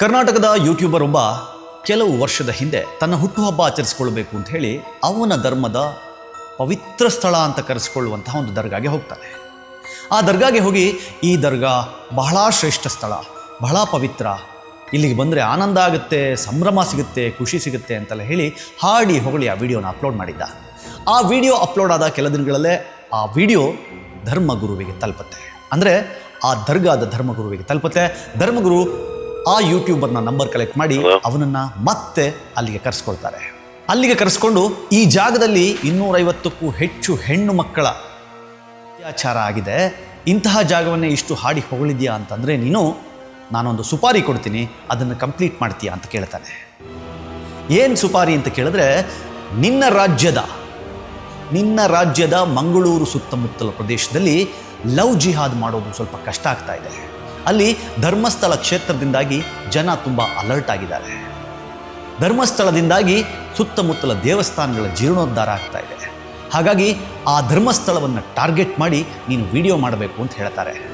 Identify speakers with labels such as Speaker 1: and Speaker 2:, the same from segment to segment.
Speaker 1: ಕರ್ನಾಟಕದ ಯೂಟ್ಯೂಬರ್ ಒಬ್ಬ ಕೆಲವು ವರ್ಷದ ಹಿಂದೆ ತನ್ನ ಹುಟ್ಟುಹಬ್ಬ ಆಚರಿಸ್ಕೊಳ್ಬೇಕು ಅಂತ ಹೇಳಿ ಅವನ ಧರ್ಮದ ಪವಿತ್ರ ಸ್ಥಳ ಅಂತ ಕರೆಸ್ಕೊಳ್ಳುವಂತಹ ಒಂದು ದರ್ಗಾಗೆ ಹೋಗ್ತಾನೆ. ಆ ದರ್ಗಾಗೆ ಹೋಗಿ ಈ ದರ್ಗಾ ಬಹಳ ಶ್ರೇಷ್ಠ ಸ್ಥಳ, ಬಹಳ ಪವಿತ್ರ. ಇಲ್ಲಿಗೆ ಬಂದರೆ ಆನಂದ ಆಗುತ್ತೆ, ಸಂಭ್ರಮ ಸಿಗುತ್ತೆ, ಖುಷಿ ಸಿಗುತ್ತೆ ಅಂತೆಲ್ಲ ಹೇಳಿ ಹಾಡಿ ಹೊಗಳಿ ಆ ವಿಡಿಯೋನ ಅಪ್ಲೋಡ್ ಮಾಡಿದ್ದ. ಆ ವಿಡಿಯೋ ಅಪ್ಲೋಡ್ ಆದ ಕೆಲ ದಿನಗಳಲ್ಲೇ ಆ ವಿಡಿಯೋ ಧರ್ಮಗುರುವಿಗೆ ತಲುಪುತ್ತೆ. ಅಂದರೆ ಆ ದರ್ಗಾದ ಧರ್ಮಗುರುವಿಗೆ ತಲುಪುತ್ತೆ. ಧರ್ಮಗುರು ಆ ಯೂಟ್ಯೂಬರ್ನ ನಂಬರ್ ಕಲೆಕ್ಟ್ ಮಾಡಿ ಅವನನ್ನ ಮತ್ತೆ ಅಲ್ಲಿಗೆ ಕರೆಸ್ಕೊಳ್ತಾರೆ ಅಲ್ಲಿಗೆ ಕರೆಸ್ಕೊಂಡು ಈ ಜಾಗದಲ್ಲಿ ಇನ್ನೂರೈವತ್ತಕ್ಕೂ ಹೆಚ್ಚು ಹೆಣ್ಣು ಮಕ್ಕಳ ಅತ್ಯಾಚಾರ ಆಗಿದೆ. ಇಂತಹ ಜಾಗವನ್ನೇ ಇಷ್ಟು ಹಾಡಿ ಹೊಗಳಿದ್ಯಾ ಅಂತಂದರೆ ನೀನು ನಾನೊಂದು ಸುಪಾರಿ ಕೊಡ್ತೀನಿ ಅದನ್ನು ಕಂಪ್ಲೀಟ್ ಮಾಡ್ತೀಯಾ ಅಂತ ಕೇಳ್ತಾನೆ. ಏನು ಸುಪಾರಿ ಅಂತ ಕೇಳಿದ್ರೆ ನಿನ್ನ ರಾಜ್ಯದ ನಿನ್ನ ರಾಜ್ಯದ ಮಂಗಳೂರು ಸುತ್ತಮುತ್ತಲ ಪ್ರದೇಶದಲ್ಲಿ ಲವ್ ಜಿಹಾದ್ ಮಾಡೋದು ಸ್ವಲ್ಪ ಕಷ್ಟ ಆಗ್ತಾ ಇದೆ. ಅಲ್ಲಿ ಧರ್ಮಸ್ಥಳ ಕ್ಷೇತ್ರದಿಂದಾಗಿ ಜನ ತುಂಬ ಅಲರ್ಟ್ ಆಗಿದ್ದಾರೆ. ಧರ್ಮಸ್ಥಳದಿಂದಾಗಿ ಸುತ್ತಮುತ್ತಲ ದೇವಸ್ಥಾನಗಳ ಜೀರ್ಣೋದ್ಧಾರ ಆಗ್ತಾ ಇದೆ. ಹಾಗಾಗಿ ಆ ಧರ್ಮಸ್ಥಳವನ್ನು ಟಾರ್ಗೆಟ್ ಮಾಡಿ ನೀನು ವಿಡಿಯೋ ಮಾಡಬೇಕು ಅಂತ ಹೇಳ್ತಾರೆ.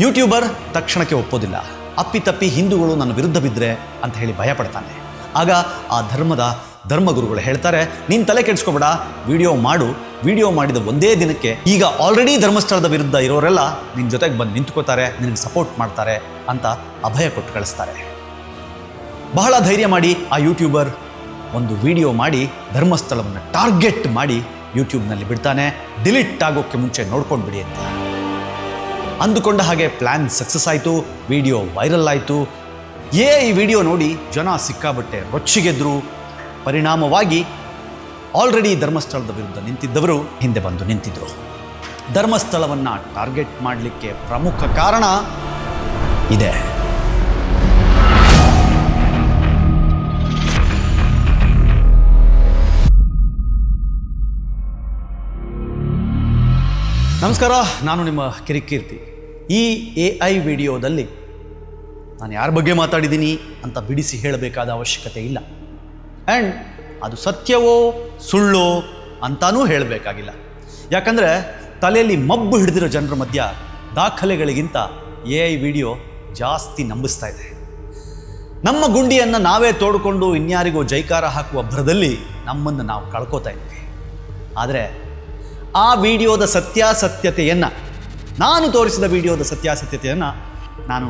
Speaker 1: ಯೂಟ್ಯೂಬರ್ ತಕ್ಷಣಕ್ಕೆ ಒಪ್ಪೋದಿಲ್ಲ. ಅಪ್ಪಿತಪ್ಪಿ ಹಿಂದೂಗಳು ನನ್ನ ವಿರುದ್ಧ ಬಿದ್ದರೆ ಅಂತ ಹೇಳಿ ಭಯಪಡ್ತಾನೆ. ಆಗ ಆ ಧರ್ಮದ ಧರ್ಮಗುರುಗಳು ಹೇಳ್ತಾರೆ, ನೀನು ತಲೆ ಕೆಡಿಸ್ಕೊಬೇಡ, ವಿಡಿಯೋ ಮಾಡು. ವಿಡಿಯೋ ಮಾಡಿದ ಒಂದೇ ದಿನಕ್ಕೆ ಈಗ ಆಲ್ರೆಡಿ ಧರ್ಮಸ್ಥಳದ ವಿರುದ್ಧ ಇರೋರೆಲ್ಲ ನಿನ್ನ ಜೊತೆಗೆ ಬಂದು ನಿಂತ್ಕೋತಾರೆ, ನಿನಗೆ ಸಪೋರ್ಟ್ ಮಾಡ್ತಾರೆ ಅಂತ ಅಭಯ ಕೊಟ್ಟು ಕಳಿಸ್ತಾರೆ. ಬಹಳ ಧೈರ್ಯ ಮಾಡಿ ಆ ಯೂಟ್ಯೂಬರ್ ಒಂದು ವಿಡಿಯೋ ಮಾಡಿ ಧರ್ಮಸ್ಥಳವನ್ನು ಟಾರ್ಗೆಟ್ ಮಾಡಿ ಯೂಟ್ಯೂಬ್ನಲ್ಲಿ ಬಿಡ್ತಾನೆ. ಡಿಲೀಟ್ ಆಗೋಕ್ಕೆ ಮುಂಚೆ ನೋಡ್ಕೊಂಡು ಬಿಡಿ ಅಂತ. ಅಂದುಕೊಂಡ ಹಾಗೆ ಪ್ಲ್ಯಾನ್ ಸಕ್ಸಸ್ ಆಯಿತು, ವಿಡಿಯೋ ವೈರಲ್ ಆಯಿತು. ಏ, ಈ ವಿಡಿಯೋ ನೋಡಿ ಜನ ಸಿಕ್ಕಾಬಟ್ಟೆ ರೊಚ್ಚಿಗೆದ್ರು. ಪರಿಣಾಮವಾಗಿ ಆಲ್ರೆಡಿ ಧರ್ಮಸ್ಥಳದ ವಿರುದ್ಧ ನಿಂತಿದ್ದವರು ಹಿಂದೆ ಬಂದು ನಿಂತಿದ್ದರು ಧರ್ಮಸ್ಥಳವನ್ನು ಟಾರ್ಗೆಟ್ ಮಾಡಲಿಕ್ಕೆ ಪ್ರಮುಖ ಕಾರಣ ಇದೆ. ನಮಸ್ಕಾರ, ನಾನು ನಿಮ್ಮ ಕಿರಿಕೀರ್ತಿ. ಈ ಎ ಐ ವಿಡಿಯೋದಲ್ಲಿ ನಾನು ಯಾರ ಬಗ್ಗೆ ಮಾತಾಡಿದ್ದೀನಿ ಅಂತ ಬಿಡಿಸಿ ಹೇಳಬೇಕಾದ ಅವಶ್ಯಕತೆ ಇಲ್ಲ. ಆ್ಯಂಡ್ ಅದು ಸತ್ಯವೋ ಸುಳ್ಳೋ ಅಂತಾನೂ ಹೇಳಬೇಕಾಗಿಲ್ಲ. ಯಾಕಂದರೆ ತಲೆಯಲ್ಲಿ ಮಬ್ಬು ಹಿಡಿದಿರೋ ಜನರ ಮಧ್ಯ ದಾಖಲೆಗಳಿಗಿಂತ ಎ ಐ ವಿಡಿಯೋ ಜಾಸ್ತಿ ನಂಬಿಸ್ತಾ ಇದೆ. ನಮ್ಮ ಗುಂಡಿಯನ್ನು ನಾವೇ ತೋಡಿಕೊಂಡು ಇನ್ಯಾರಿಗೋ ಜೈಕಾರ ಹಾಕುವ ಭರದಲ್ಲಿ ನಮ್ಮನ್ನು ನಾವು ಕಳ್ಕೋತಾ ಇದ್ದೀವಿ. ಆದರೆ ಆ ವಿಡಿಯೋದ ಸತ್ಯಾಸತ್ಯತೆಯನ್ನು, ನಾನು ತೋರಿಸಿದ ವಿಡಿಯೋದ ಸತ್ಯಾಸತ್ಯತೆಯನ್ನು ನಾನು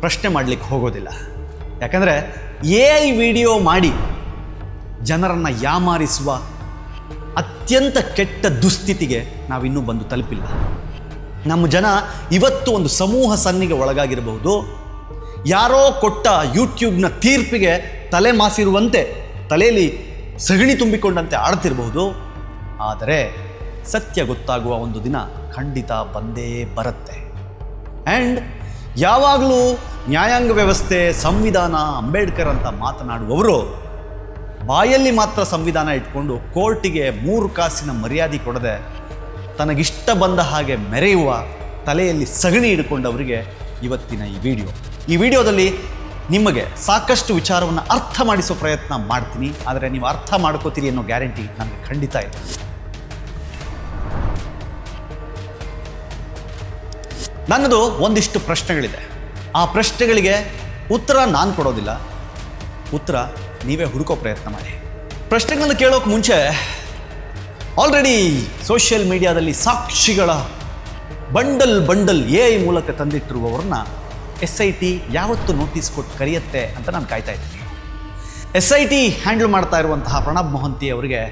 Speaker 1: ಪ್ರಶ್ನೆ ಮಾಡಲಿಕ್ಕೆ ಹೋಗೋದಿಲ್ಲ. ಯಾಕಂದರೆ ಎ ಐ ವಿಡಿಯೋ ಮಾಡಿ ಜನರನ್ನು ಯಾಮಾರಿಸುವ ಅತ್ಯಂತ ಕೆಟ್ಟ ದುಸ್ಥಿತಿಗೆ ನಾವಿನ್ನೂ ಬಂದು ತಲುಪಿಲ್ಲ. ನಮ್ಮ ಜನ ಇವತ್ತು ಒಂದು ಸಮೂಹ ಸನ್ನಿಗೆ ಒಳಗಾಗಿರಬಹುದು. ಯಾರೋ ಕೊಟ್ಟ ಯೂಟ್ಯೂಬ್ನ ತೀರ್ಪಿಗೆ ತಲೆ ಮಾಸಿರುವಂತೆ, ತಲೆಯಲ್ಲಿ ಸಗಣಿ ತುಂಬಿಕೊಂಡಂತೆ ಆಡ್ತಿರಬಹುದು. ಆದರೆ ಸತ್ಯ ಗೊತ್ತಾಗುವ ಒಂದು ದಿನ ಖಂಡಿತ ಬಂದೇ ಬರುತ್ತೆ. ಆ್ಯಂಡ್ ಯಾವಾಗಲೂ ನ್ಯಾಯಾಂಗ ವ್ಯವಸ್ಥೆ, ಸಂವಿಧಾನ, ಅಂಬೇಡ್ಕರ್ ಅಂತ ಮಾತನಾಡುವವರು ಬಾಯಲ್ಲಿ ಮಾತ್ರ ಸಂವಿಧಾನ ಇಟ್ಕೊಂಡು ಕೋರ್ಟಿಗೆ ಮೂರು ಕಾಸಿನ ಮರ್ಯಾದೆ ಕೊಡದೆ ತನಗಿಷ್ಟ ಬಂದ ಹಾಗೆ ಮೆರೆಯುವ ತಲೆಯಲ್ಲಿ ಸಗಣಿ ಹಿಡ್ಕೊಂಡವರಿಗೆ ಇವತ್ತಿನ ಈ ವಿಡಿಯೋ. ಈ ವಿಡಿಯೋದಲ್ಲಿ ನಿಮಗೆ ಸಾಕಷ್ಟು ವಿಚಾರವನ್ನು ಅರ್ಥ ಮಾಡಿಸೋ ಪ್ರಯತ್ನ ಮಾಡ್ತೀನಿ. ಆದರೆ ನೀವು ಅರ್ಥ ಮಾಡ್ಕೋತೀರಿ ಅನ್ನೋ ಗ್ಯಾರಂಟಿ ನನಗೆ ಖಂಡಿತ ಇದೆ ನನ್ನದು ಒಂದಿಷ್ಟು ಪ್ರಶ್ನೆಗಳಿದೆ. ಆ ಪ್ರಶ್ನೆಗಳಿಗೆ ಉತ್ತರ ನಾನು ಕೊಡೋದಿಲ್ಲ. ಉತ್ತರ ನೀವೇ ಹುಡುಕೋ ಪ್ರಯತ್ನ ಮಾಡಿ. ಪ್ರಶ್ನೆಗಳನ್ನು ಕೇಳೋಕೆ ಮುಂಚೆ ಆಲ್ರೆಡಿ ಸೋಷಿಯಲ್ ಮೀಡಿಯಾದಲ್ಲಿ ಸಾಕ್ಷಿಗಳ ಬಂಡಲ್ ಬಂಡಲ್ ಎ ಐ ಮೂಲಕ ತಂದಿಟ್ಟಿರುವವ್ರನ್ನ ಎಸ್ ಐ ಟಿ ಯಾವತ್ತು ನೋಟಿಸ್ ಕೊಟ್ಟು ಕರೆಯುತ್ತೆ ಅಂತ ನಾನು ಕಾಯ್ತಾ ಇದ್ದೀನಿ. ಎಸ್ ಐ ಟಿ ಹ್ಯಾಂಡಲ್ ಮಾಡ್ತಾ ಇರುವಂತಹ ಪ್ರಣಬ್ ಮೊಹಂತಿ ಅವರಿಗೆ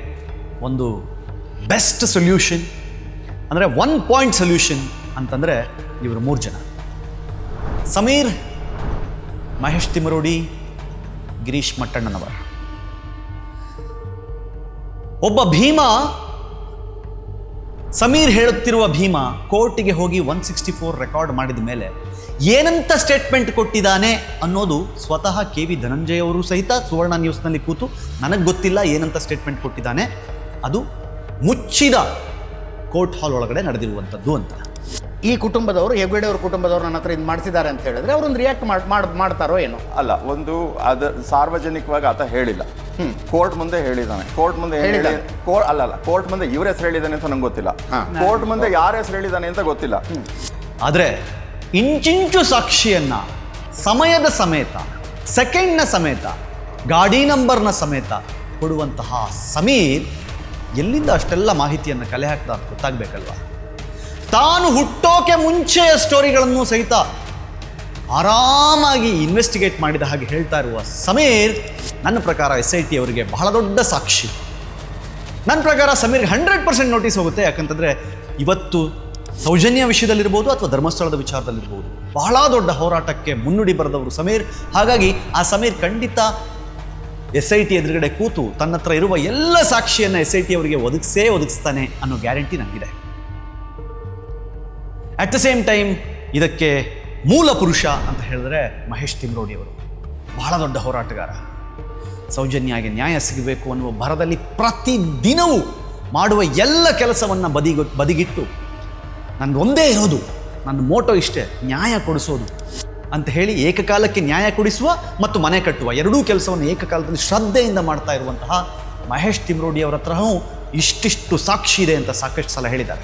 Speaker 1: ಒಂದು ಬೆಸ್ಟ್ ಸೊಲ್ಯೂಷನ್ ಅಂದರೆ ಒನ್ ಪಾಯಿಂಟ್ ಸೊಲ್ಯೂಷನ್ ಅಂತಂದರೆ ಇವರು ಮೂರು ಜನ. ಸಮೀರ್, ಮಹೇಶ್ ತಿಮರೋಡಿ ಗಿರೀಶ್ ಮಟ್ಟಣ್ಣನವರ್. ಒಬ್ಬ ಭೀಮ, ಸಮೀರ್ ಹೇಳುತ್ತಿರುವ ಭೀಮ ಕೋರ್ಟಿಗೆ ಹೋಗಿ ಒನ್ ಸಿಕ್ಸ್ಟಿ ಫೋರ್ ರೆಕಾರ್ಡ್ ಮಾಡಿದ ಮೇಲೆ ಏನಂತ ಸ್ಟೇಟ್ಮೆಂಟ್ ಕೊಟ್ಟಿದ್ದಾನೆ ಅನ್ನೋದು ಸ್ವತಃ ಕೆ ವಿ ಧನಂಜಯ ಅವರು ಸಹಿತ ಸುವರ್ಣ ನ್ಯೂಸ್ನಲ್ಲಿ ಕೂತು ನನಗೆ ಗೊತ್ತಿಲ್ಲ ಏನಂತ ಸ್ಟೇಟ್ಮೆಂಟ್ ಕೊಟ್ಟಿದ್ದಾನೆ. ಅದು ಮುಚ್ಚಿದ ಕೋರ್ಟ್ ಹಾಲ್ ಒಳಗಡೆ ನಡೆದಿರುವಂಥದ್ದು ಅಂತ.
Speaker 2: ಈ ಕುಟುಂಬದವರು ಹೆಗ್ಗಡೆ ಅವ್ರ ಕುಟುಂಬದವರು ನನ್ನ ಹತ್ರ ಇದು ಮಾಡಿಸಿದ್ದಾರೆ ಅಂತ ಹೇಳಿದ್ರೆ ಅವ್ರೊಂದು ರಿಯಾಕ್ಟ್ ಮಾಡ್ ಮಾಡ್- ಮಾಡ್ತಾರೋ ಏನೋ.
Speaker 3: ಅಲ್ಲ ಒಂದು ಅದ ಸಾರ್ವಜನಿಕವಾಗಿ ಆತ ಹೇಳಿಲ್ಲ. ಕೋರ್ಟ್ ಮುಂದೆ ಹೇಳಿದಾನೆ ಕೋರ್ಟ್ ಮುಂದೆ ಹೇಳಿ. ಕೋರ್ಟ್ ಅಲ್ಲ ಅಲ್ಲ ಕೋರ್ಟ್ ಮುಂದೆ ಇವ್ರ ಹೆಸರು ಹೇಳಿದಾನೆ ಅಂತ ನಂಗೆ ಗೊತ್ತಿಲ್ಲ. ಕೋರ್ಟ್ ಮುಂದೆ ಯಾರ ಹೆಸರು ಹೇಳಿದಾನೆ ಅಂತ ಗೊತ್ತಿಲ್ಲ.
Speaker 1: ಆದರೆ ಇಂಚಿಂಚು ಸಾಕ್ಷಿಯನ್ನ ಸಮಯದ ಸಮೇತ ಸೆಕೆಂಡ್ನ ಸಮೇತ ಗಾಡಿ ನಂಬರ್ನ ಸಮೇತ ಕೊಡುವಂತಹ ಸಮೀರ್ ಎಲ್ಲಿಂದ ಅಷ್ಟೆಲ್ಲ ಮಾಹಿತಿಯನ್ನು ಕಲೆ ಹಾಕ್ತಾ ಗೊತ್ತಾಗಬೇಕಲ್ವಾ? ತಾನು ಹುಟ್ಟೋಕೆ ಮುಂಚೆಯ ಸ್ಟೋರಿಗಳನ್ನು ಸಹಿತ ಆರಾಮಾಗಿ ಇನ್ವೆಸ್ಟಿಗೇಟ್ ಮಾಡಿದ ಹಾಗೆ ಹೇಳ್ತಾ ಇರುವ ಸಮೀರ್, ನನ್ನ ಪ್ರಕಾರ ಎಸ್ ಐ ಟಿ ಅವರಿಗೆ ಬಹಳ ದೊಡ್ಡ ಸಾಕ್ಷಿ. ನನ್ನ ಪ್ರಕಾರ ಸಮೀರ್ಗೆ ಹಂಡ್ರೆಡ್ ಪರ್ಸೆಂಟ್ ನೋಟಿಸ್ ಹೋಗುತ್ತೆ, ಯಾಕಂತಂದರೆ ಇವತ್ತು ಸೌಜನ್ಯ ವಿಷಯದಲ್ಲಿರ್ಬೋದು ಅಥವಾ ಧರ್ಮಸ್ಥಳದ ವಿಚಾರದಲ್ಲಿರ್ಬೋದು ಬಹಳ ದೊಡ್ಡ ಹೋರಾಟಕ್ಕೆ ಮುನ್ನುಡಿ ಬರೆದವರು ಸಮೀರ್. ಹಾಗಾಗಿ ಆ ಸಮೀರ್ ಖಂಡಿತ ಎಸ್ ಐ ಟಿ ಎದುರುಗಡೆ ಕೂತು ತನ್ನ ಹತ್ರ ಇರುವ ಎಲ್ಲ ಸಾಕ್ಷಿಯನ್ನು ಎಸ್ ಐ ಟಿ ಅವರಿಗೆ ಒದಗಿಸೇ ಒದಗಿಸ್ತಾನೆ ಅನ್ನೋ ಗ್ಯಾರಂಟಿ ನನಗಿದೆ. ಅಟ್ ದ ಸೇಮ್ ಟೈಮ್ ಇದಕ್ಕೆ ಮೂಲ ಪುರುಷ ಅಂತ ಹೇಳಿದ್ರೆ ಮಹೇಶ್ ತಿಮ್ರೋಡಿಯವರು ಬಹಳ ದೊಡ್ಡ ಹೋರಾಟಗಾರ. ಸೌಜನ್ಯಾಗೆ ನ್ಯಾಯ ಸಿಗಬೇಕು ಅನ್ನುವ ಭರದಲ್ಲಿ ಪ್ರತಿದಿನವೂ ಮಾಡುವ ಎಲ್ಲ ಕೆಲಸವನ್ನು ಬದಿಗ, ಬದಿಗಿಟ್ಟು ನನಗೊಂದೇ ಇರೋದು, ನನ್ನ ಮೋಟೋ ಇಷ್ಟೇ, ನ್ಯಾಯ ಕೊಡಿಸೋದು ಅಂತ ಹೇಳಿ ಏಕಕಾಲಕ್ಕೆ ನ್ಯಾಯ ಕೊಡಿಸುವ ಮತ್ತು ಮನೆ ಕಟ್ಟುವ ಎರಡೂ ಕೆಲಸವನ್ನು ಏಕಕಾಲದಲ್ಲಿ ಶ್ರದ್ಧೆಯಿಂದ ಮಾಡ್ತಾ ಇರುವಂತಹ ಮಹೇಶ್ ತಿಮ್ರೋಡಿ ಅವರ ಹತ್ರ ಇಷ್ಟಿಷ್ಟು ಸಾಕ್ಷಿ ಇದೆ ಅಂತ ಸಾಕಷ್ಟು ಸಲ ಹೇಳಿದ್ದಾರೆ.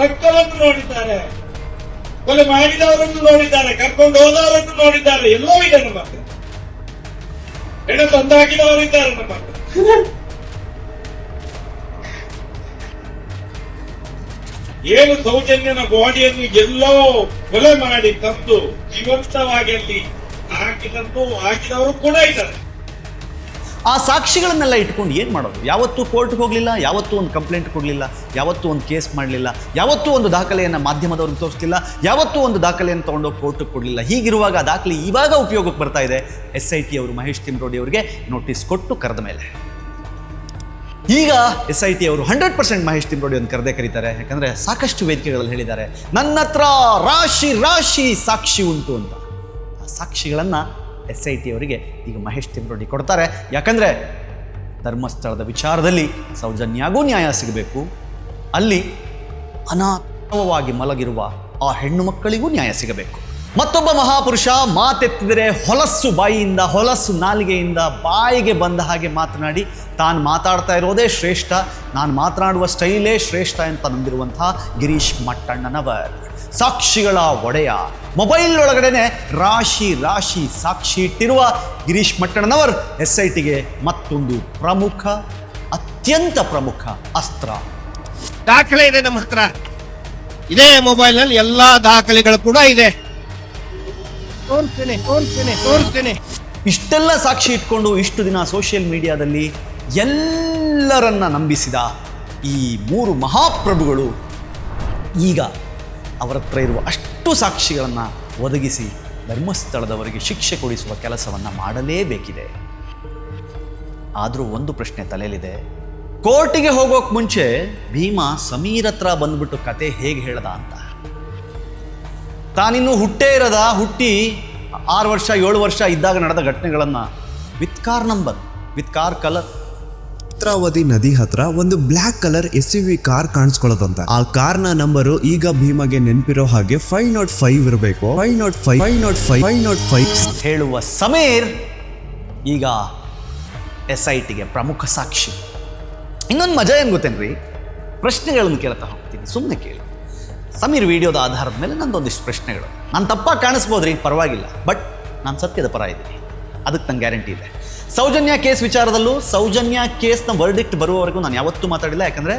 Speaker 4: ರಕ್ತವನ್ನು ನೋಡಿದ್ದಾರೆ. ಕೊಲೆ ಮಾಡಿದವರನ್ನು ನೋಡಿದ್ದಾರೆ, ಕರ್ಕೊಂಡು ಹೋದವರನ್ನು ನೋಡಿದ್ದಾರೆ. ಎಲ್ಲೋ ಇದೆ ನಮ್ಮ ಹೆಣ ತಂದಾಕಿದವರಿದ್ದಾರೆ ನಮ್ಮ ಏನು ಸೌಜನ್ಯನ ಬಾಡಿಯನ್ನು ಎಲ್ಲೋ ಕೊಲೆ ಮಾಡಿ ತಂದು ಜೀವಂತವಾಗಿ ಅಲ್ಲಿ ಹಾಕಿದಂತೂ ಹಾಕಿದವರು ಕೂಡ ಇದ್ದಾರೆ.
Speaker 1: ಆ ಸಾಕ್ಷಿಗಳನ್ನೆಲ್ಲ ಇಟ್ಕೊಂಡು ಏನು ಮಾಡೋದು? ಯಾವತ್ತೂ ಕೋರ್ಟ್ಗೆ ಹೋಗಲಿಲ್ಲ, ಯಾವತ್ತೂ ಒಂದು ಕಂಪ್ಲೇಂಟ್ ಕೊಡಲಿಲ್ಲ, ಯಾವತ್ತೂ ಒಂದು ಕೇಸ್ ಮಾಡಲಿಲ್ಲ, ಯಾವತ್ತೂ ಒಂದು ದಾಖಲೆಯನ್ನು ಮಾಧ್ಯಮದವ್ರಿಗೆ ತೋರಿಸ್ತಿಲ್ಲ ಯಾವತ್ತೂ ಒಂದು ದಾಖಲೆಯನ್ನು ತೊಗೊಂಡೋಗಿ ಕೋರ್ಟಿಗೆ ಕೊಡಲಿಲ್ಲ. ಹೀಗಿರುವಾಗ ಆ ದಾಖಲೆ ಇವಾಗ ಉಪಯೋಗಕ್ಕೆ ಬರ್ತಾ ಇದೆ ಎಸ್ ಐ ಟಿ ಅವರು, ಮಹೇಶ್ ತಿಮ್ರೋಡಿ ಅವರಿಗೆ ನೋಟಿಸ್ ಕೊಟ್ಟು ಕರೆದ ಮೇಲೆ. ಈಗ ಎಸ್ ಐ ಟಿ ಅವರು ಹಂಡ್ರೆಡ್ ಪರ್ಸೆಂಟ್ ಮಹೇಶ್ ತಿಮ್ರೋಡಿ ಒಂದು ಕರೆದೇ ಕರೀತಾರೆ. ಯಾಕಂದರೆ ಸಾಕಷ್ಟು ವೇದಿಕೆಗಳಲ್ಲಿ ಹೇಳಿದ್ದಾರೆ ನನ್ನ ಹತ್ರ ರಾಶಿ ರಾಶಿ ಸಾಕ್ಷಿ ಉಂಟು ಅಂತ. ಆ ಸಾಕ್ಷಿಗಳನ್ನು ಎಸ್ ಐ ಟಿ ಅವರಿಗೆ ಈಗ ಮಹೇಶ್ ತಿಮ್ರೋಡಿ ಕೊಡ್ತಾರೆ. ಯಾಕಂದರೆ ಧರ್ಮಸ್ಥಳದ ವಿಚಾರದಲ್ಲಿ ಸೌಜನ್ಯಾಗೂ ನ್ಯಾಯ ಸಿಗಬೇಕು. ಅಲ್ಲಿ ಅನಾಥವಾಗಿ ಮಲಗಿರುವ ಆ ಹೆಣ್ಣು ಮಕ್ಕಳಿಗೂ ನ್ಯಾಯ ಸಿಗಬೇಕು. ಮತ್ತೊಬ್ಬ ಮಹಾಪುರುಷ ಮಾತೆತ್ತಿದರೆ ಹೊಲಸ್ಸು ಬಾಯಿಯಿಂದ ಹೊಲಸ್ಸು ನಾಲಿಗೆಯಿಂದ ಬಾಯಿಗೆ ಬಂದ ಹಾಗೆ ಮಾತನಾಡಿ, ತಾನು ಮಾತಾಡ್ತಾ ಇರೋದೇ ಶ್ರೇಷ್ಠ, ನಾನು ಮಾತನಾಡುವ ಸ್ಟೈಲೇ ಶ್ರೇಷ್ಠ ಅಂತ ನಂಬಿರುವಂತಹ ಗಿರೀಶ್ ಮಟ್ಟಣ್ಣನವರ್. ಸಾಕ್ಷಿಗಳ ಒಡೆಯ ಮೊಬೈಲ್ ಒಳಗಡೆನೆ ರಾಶಿ ರಾಶಿ ಸಾಕ್ಷಿ ಇಟ್ಟಿರುವ ಗಿರೀಶ್ ಮಟ್ಟಣ್ಣನವರ್ ಎಸ್ ಐ ಟಿಗೆ ಮತ್ತೊಂದು ಪ್ರಮುಖ ಅತ್ಯಂತ ಪ್ರಮುಖ ಅಸ್ತ್ರ.
Speaker 5: ದಾಖಲೆ ಇದೆ ನಮ್ಮ ಹತ್ರ. ಇದೇ ಮೊಬೈಲ್ನಲ್ಲಿ ಎಲ್ಲ ದಾಖಲೆಗಳು ಕೂಡ ಇದೆ. ತೋರಿಸ್ತೇನೆ ತೋರಿಸ್ತೇನೆ ತೋರಿಸ್ತೇನೆ.
Speaker 1: ಇಷ್ಟೆಲ್ಲ ಸಾಕ್ಷಿ ಇಟ್ಕೊಂಡು ಇಷ್ಟು ದಿನ ಸೋಷಿಯಲ್ ಮೀಡಿಯಾದಲ್ಲಿ ಎಲ್ಲರನ್ನ ನಂಬಿಸಿದ ಈ ಮೂರು ಮಹಾಪ್ರಭುಗಳು ಈಗ ಅವರ ಹತ್ರ ಇರುವ ಅಷ್ಟು ಸಾಕ್ಷಿಗಳನ್ನು ಒದಗಿಸಿ ಧರ್ಮಸ್ಥಳದವರಿಗೆ ಶಿಕ್ಷೆ ಕೊಡಿಸುವ ಕೆಲಸವನ್ನು ಮಾಡಲೇಬೇಕಿದೆ. ಆದರೂ ಒಂದು ಪ್ರಶ್ನೆ ತಲೆಯಲ್ಲಿದೆ. ಕೋರ್ಟಿಗೆ ಹೋಗೋಕೆ ಮುಂಚೆ ಭೀಮಾ ಸಮೀರ್ ಹತ್ರ ಬಂದ್ಬಿಟ್ಟು ಕತೆ ಹೇಗೆ ಹೇಳ್ದ ಅಂತ. ತಾನಿನ್ನೂ ಹುಟ್ಟೇ ಇರದ ಹುಟ್ಟಿ ಆರು ವರ್ಷ ಏಳು ವರ್ಷ ಇದ್ದಾಗ ನಡೆದ ಘಟನೆಗಳನ್ನು with car number with car colour
Speaker 6: Netravati ನದಿ ಹತ್ರ ಒಂದು black colour S U V car ಕಾಣಿಸ್ಕೊಳ್ಳೋದಂತ. ಆ ಕಾರ್ನ ನಂಬರ್ ಈಗ ಭೀಮಗೆ ನೆನ್ಪಿರೋ ಹಾಗೆ ಫೈವ್ ನಾಟ್ ಫೈವ್ ಇರಬೇಕು. Five naught five five naught five five naught five.
Speaker 1: ಹೇಳುವ ಸಮೀರ್ ಈಗ ಎಸ್ ಐ ಟಿಗೆ ಪ್ರಮುಖ ಸಾಕ್ಷಿ. ಇನ್ನೊಂದು ಮಜಾ ಏನು ಗೊತ್ತೇನ್ರಿ ಪ್ರಶ್ನೆಗಳನ್ನು ಕೇಳ್ತಾ ಹೋಗ್ತೀನಿ. ಸುಮ್ಮನೆ ಕೇಳಿ. ಸಮೀರ್ ವಿಡಿಯೋದ ಆಧಾರದ ಮೇಲೆ ನಂದೊಂದಿಷ್ಟು ಪ್ರಶ್ನೆಗಳು. ನಾನು ತಪ್ಪಾಗಿ ಕಾಣಿಸ್ಬೋದ್ರಿ? ಪರವಾಗಿಲ್ಲ. ಬಟ್ ನಾನು ಸತ್ಯದ ಪರ ಇದ್ದೀನಿ. ಅದಕ್ಕೆ ನಂಗೆ ಗ್ಯಾರಂಟಿ ಇದೆ. ಸೌಜನ್ಯ ಕೇಸ್ ವಿಚಾರದಲ್ಲೂ ಸೌಜನ್ಯ ಕೇಸ್ನ ವರ್ಡಿಕ್ಟ್ ಬರುವವರೆಗೂ ನಾನು ಯಾವತ್ತೂ ಮಾತಾಡಿಲ್ಲ. ಯಾಕಂದರೆ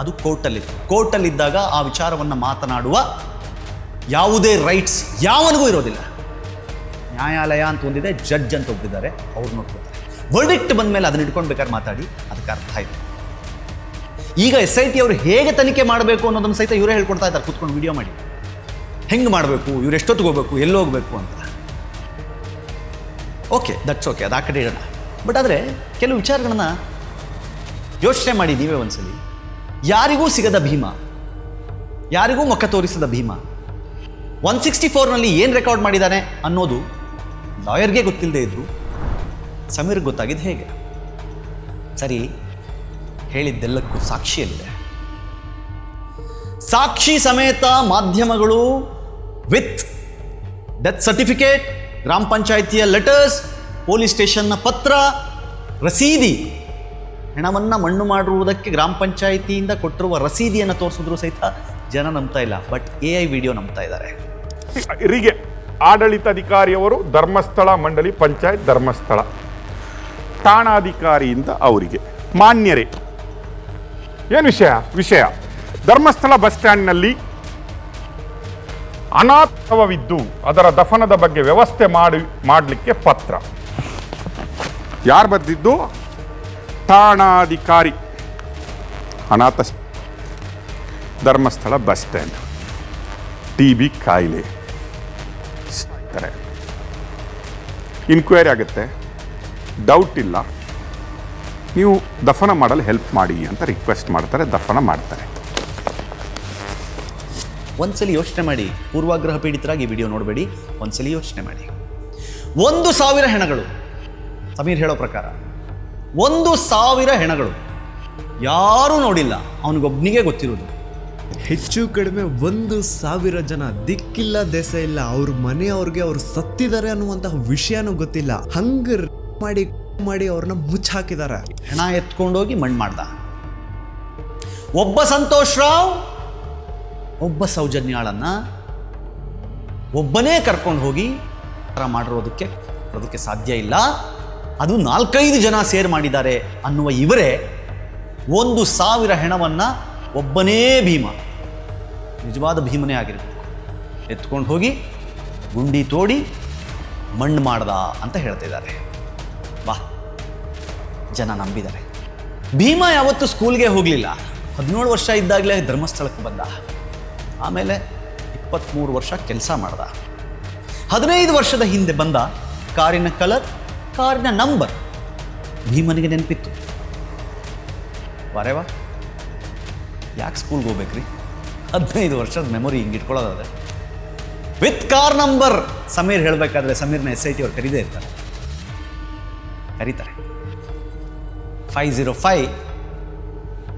Speaker 1: ಅದು ಕೋರ್ಟಲ್ಲಿ ಕೋರ್ಟಲ್ಲಿದ್ದಾಗ ಆ ವಿಚಾರವನ್ನು ಮಾತನಾಡುವ ಯಾವುದೇ ರೈಟ್ಸ್ ಯಾವನಿಗೂ ಇರೋದಿಲ್ಲ. ನ್ಯಾಯಾಲಯ ಅಂತ ಒಂದಿದೆ ಜಡ್ಜ್ ಅಂತ ಒಬ್ಬಿದ್ದಾರೆ ಅವ್ರು ನೋಡ್ಕೊತಾರೆ. ವರ್ಡಿಕ್ಟ್ ಬಂದ ಮೇಲೆ ಅದನ್ನ ಇಟ್ಕೊಂಡು ಬೇಕಾದ್ರೆ ಮಾತಾಡಿ, ಅದಕ್ಕೆ ಅರ್ಥ ಇದೆ. ಈಗ ಎಸ್ ಐ ಟಿ ಅವರು ಹೇಗೆ ತನಿಖೆ ಮಾಡಬೇಕು ಅನ್ನೋದನ್ನು ಸಹಿತ ಇವರೇ ಹೇಳ್ಕೊಡ್ತಾ ಇದ್ದಾರೆ. ಕೂತ್ಕೊಂಡು ವಿಡಿಯೋ ಮಾಡಿ. ಹೆಂಗೆ ಮಾಡಬೇಕು? ಇವ್ರು ಎಷ್ಟೊತ್ತಿಗೆ ಹೋಗ್ಬೇಕು? ಎಲ್ಲಿ ಹೋಗ್ಬೇಕು ಅಂತ. ಓಕೆ ದಟ್ಸ್ ಓಕೆ ಅದು ಆ ಕಡೆ ಇಡೋಣ. ಬಟ್ ಆದರೆ ಕೆಲವು ವಿಚಾರಗಳನ್ನ ಯೋಚನೆ ಮಾಡಿ ನೀವೇ ಒಂದ್ಸಲಿ. ಯಾರಿಗೂ ಸಿಗದ ಭೀಮ, ಯಾರಿಗೂ ಮುಖ ತೋರಿಸದ ಭೀಮ ಒನ್ ಸಿಕ್ಸ್ಟಿ ಫೋರ್ನಲ್ಲಿ ಏನು ರೆಕಾರ್ಡ್ ಮಾಡಿದ್ದಾನೆ ಅನ್ನೋದು ಲಾಯರ್ಗೆ ಗೊತ್ತಿಲ್ಲದೆ ಇದ್ರು ಸಮೀರ್ಗೆ ಗೊತ್ತಾಗಿದ್ದು ಹೇಗೆ? ಸರಿ, ಹೇಳಿದ್ದೆಲ್ಲಕ್ಕೂ ಸಾಕ್ಷಿಯಲ್ಲಿದೆ ಸಾಕ್ಷಿ ಸಮೇತ ಮಾಧ್ಯಮಗಳು ವಿತ್ ಡೆತ್ ಸರ್ಟಿಫಿಕೇಟ್ ಗ್ರಾಮ ಪಂಚಾಯಿತಿಯ ಲೆಟರ್ಸ್ ಪೊಲೀಸ್ ಸ್ಟೇಷನ್ನ ಪತ್ರ ರಸೀದಿ. ಹೆಣವನ್ನು ಮಣ್ಣು ಮಾಡಿರುವುದಕ್ಕೆ ಗ್ರಾಮ ಪಂಚಾಯಿತಿಯಿಂದ ಕೊಟ್ಟಿರುವ ರಸೀದಿಯನ್ನು ತೋರಿಸಿದ್ರು ಸಹಿತ ಜನ ನಂಬ್ತಾ ಇಲ್ಲ. ಬಟ್ ಎ ಐ ವಿಡಿಯೋ ನಂಬ್ತಾ ಇದ್ದಾರೆ.
Speaker 7: ಇರಿಗೆ ಆಡಳಿತಾಧಿಕಾರಿಯವರು ಧರ್ಮಸ್ಥಳ ಮಂಡಳಿ ಪಂಚಾಯತ್ ಧರ್ಮಸ್ಥಳ ಠಾಣಾಧಿಕಾರಿಯಿಂದ ಅವರಿಗೆ. ಮಾನ್ಯರೇ, ಏನು ವಿಷಯ? ವಿಷಯ. ಧರ್ಮಸ್ಥಳ ಬಸ್ ಸ್ಟ್ಯಾಂಡ್ನಲ್ಲಿ ಅನಾಥವಿದ್ದು ಅದರ ದಫನದ ಬಗ್ಗೆ ವ್ಯವಸ್ಥೆ ಮಾಡಿ, ಮಾಡಲಿಕ್ಕೆ ಪತ್ರ. ಯಾರು ಬರೆದಿದ್ದು? ಠಾಣಾಧಿಕಾರಿ. ಅನಾಥ Dharmasthala bus stand. T B ಕಾಯಿಲೆ. ಇನ್ಕ್ವೈರಿ ಆಗುತ್ತೆ. ಡೌಟ್ ಇಲ್ಲ. ನೀವು ದಫನ ಮಾಡಲು ಹೆಲ್ಪ್ ಮಾಡಿ ಅಂತ ರಿಕ್ವೆಸ್ಟ್ ಮಾಡ್ತಾರೆ, ದಫನ ಮಾಡ್ತಾರೆ.
Speaker 1: ಒಂದ್ಸಲಿ ಯೋಚನೆ ಮಾಡಿ. ಪೂರ್ವಾಗ್ರಹ ಪೀಡಿತರಾಗಿ ವಿಡಿಯೋ ನೋಡಬೇಡಿ. ಒಂದ್ಸಲಿ ಯೋಚನೆ ಮಾಡಿ. ಒಂದು ಸಾವಿರ ಹೆಣಗಳು. ಸಮೀರ್ ಹೇಳೋ ಪ್ರಕಾರ ಒಂದು ಸಾವಿರ ಹೆಣಗಳು ಯಾರೂ ನೋಡಿಲ್ಲ ಅವನಿಗೊಬ್ಬನಿಗೆ ಗೊತ್ತಿರೋದು.
Speaker 6: ಹೆಚ್ಚು ಕಡಿಮೆ ಒಂದು ಸಾವಿರ ಜನ ದಿಕ್ಕಿಲ್ಲ ದೆಸೆ ಇಲ್ಲ ಅವ್ರ ಮನೆಯವ್ರಿಗೆ ಅವ್ರು ಸತ್ತಿದ್ದಾರೆ ಅನ್ನುವಂತಹ ವಿಷಯನೂ ಗೊತ್ತಿಲ್ಲ. ಹಂಗ ಮಾಡಿ ಮಾಡಿ ಅವ್ರನ್ನ ಹಾಕಿದಾರೆ
Speaker 1: ಹೆಣ ಎತ್ಕೊಂಡೋಗಿ ಮಣ್ಣು ಮಾಡ್ದ. ಒಬ್ಬ ಸಂತೋಷ್ ರಾವ್ ಒಬ್ಬ ಸೌಜನ್ಯಾಳನ್ನ ಒಬ್ಬನೇ ಕರ್ಕೊಂಡು ಹೋಗಿ ಮಾಡಿರೋದಕ್ಕೆ ಅದಕ್ಕೆ ಸಾಧ್ಯ ಇಲ್ಲ. ಅದು ನಾಲ್ಕೈದು ಜನ ಸೇರ್ ಮಾಡಿದ್ದಾರೆ ಅನ್ನುವ ಇವರೇ ಒಂದು ಸಾವಿರ ಹೆಣವನ್ನು ಒಬ್ಬನೇ ಭೀಮ, ನಿಜವಾದ ಭೀಮನೇ ಆಗಿರಬೇಕು. ಎತ್ಕೊಂಡು ಹೋಗಿ ಗುಂಡಿ ತೋಡಿ ಮಣ್ಣು ಮಾಡ್ದ ಅಂತ ಹೇಳ್ತಿದ್ದಾರೆ ಬಾ, ಜನ ನಂಬಿದ್ದಾರೆ. ಭೀಮ ಯಾವತ್ತೂ ಸ್ಕೂಲ್ಗೆ ಹೋಗಲಿಲ್ಲ. ಹದಿನೇಳು ವರ್ಷ ಇದ್ದಾಗಲೇ ಧರ್ಮಸ್ಥಳಕ್ಕೆ ಬಂದ. ಆಮೇಲೆ ಇಪ್ಪತ್ತ್ಮೂರು ವರ್ಷ ಕೆಲಸ ಮಾಡ್ದ. ಹದಿನೈದು ವರ್ಷದ ಹಿಂದೆ ಬಂದ ಕಾರಿನ ಕಲರ್ ಕಾರಿನ ನಂಬರ್ ಭೀಮನಿಗೆ ನೆನಪಿತ್ತು. ವರೇವಾ? ಯಾಕೆ ಸ್ಕೂಲ್ಗೆ ಹೋಗ್ಬೇಕ್ರಿ? ಹದಿನೈದು ವರ್ಷದ ಮೆಮೊರಿ ಹಿಂಗೆ ಇಟ್ಕೊಳ್ಳೋದಾದ್ರೆ. With car number! ಸಮೀರ್ ಹೇಳಬೇಕಾದ್ರೆ ಸಮೀರ್ನ ಎಸ್ ಐ ಟಿ ಅವ್ರು ಕರೀದೇ ಇರ್ತಾರೆ. ಕರೀತಾರೆ. ಫೈ ಝೀರೋ ಫೈವ್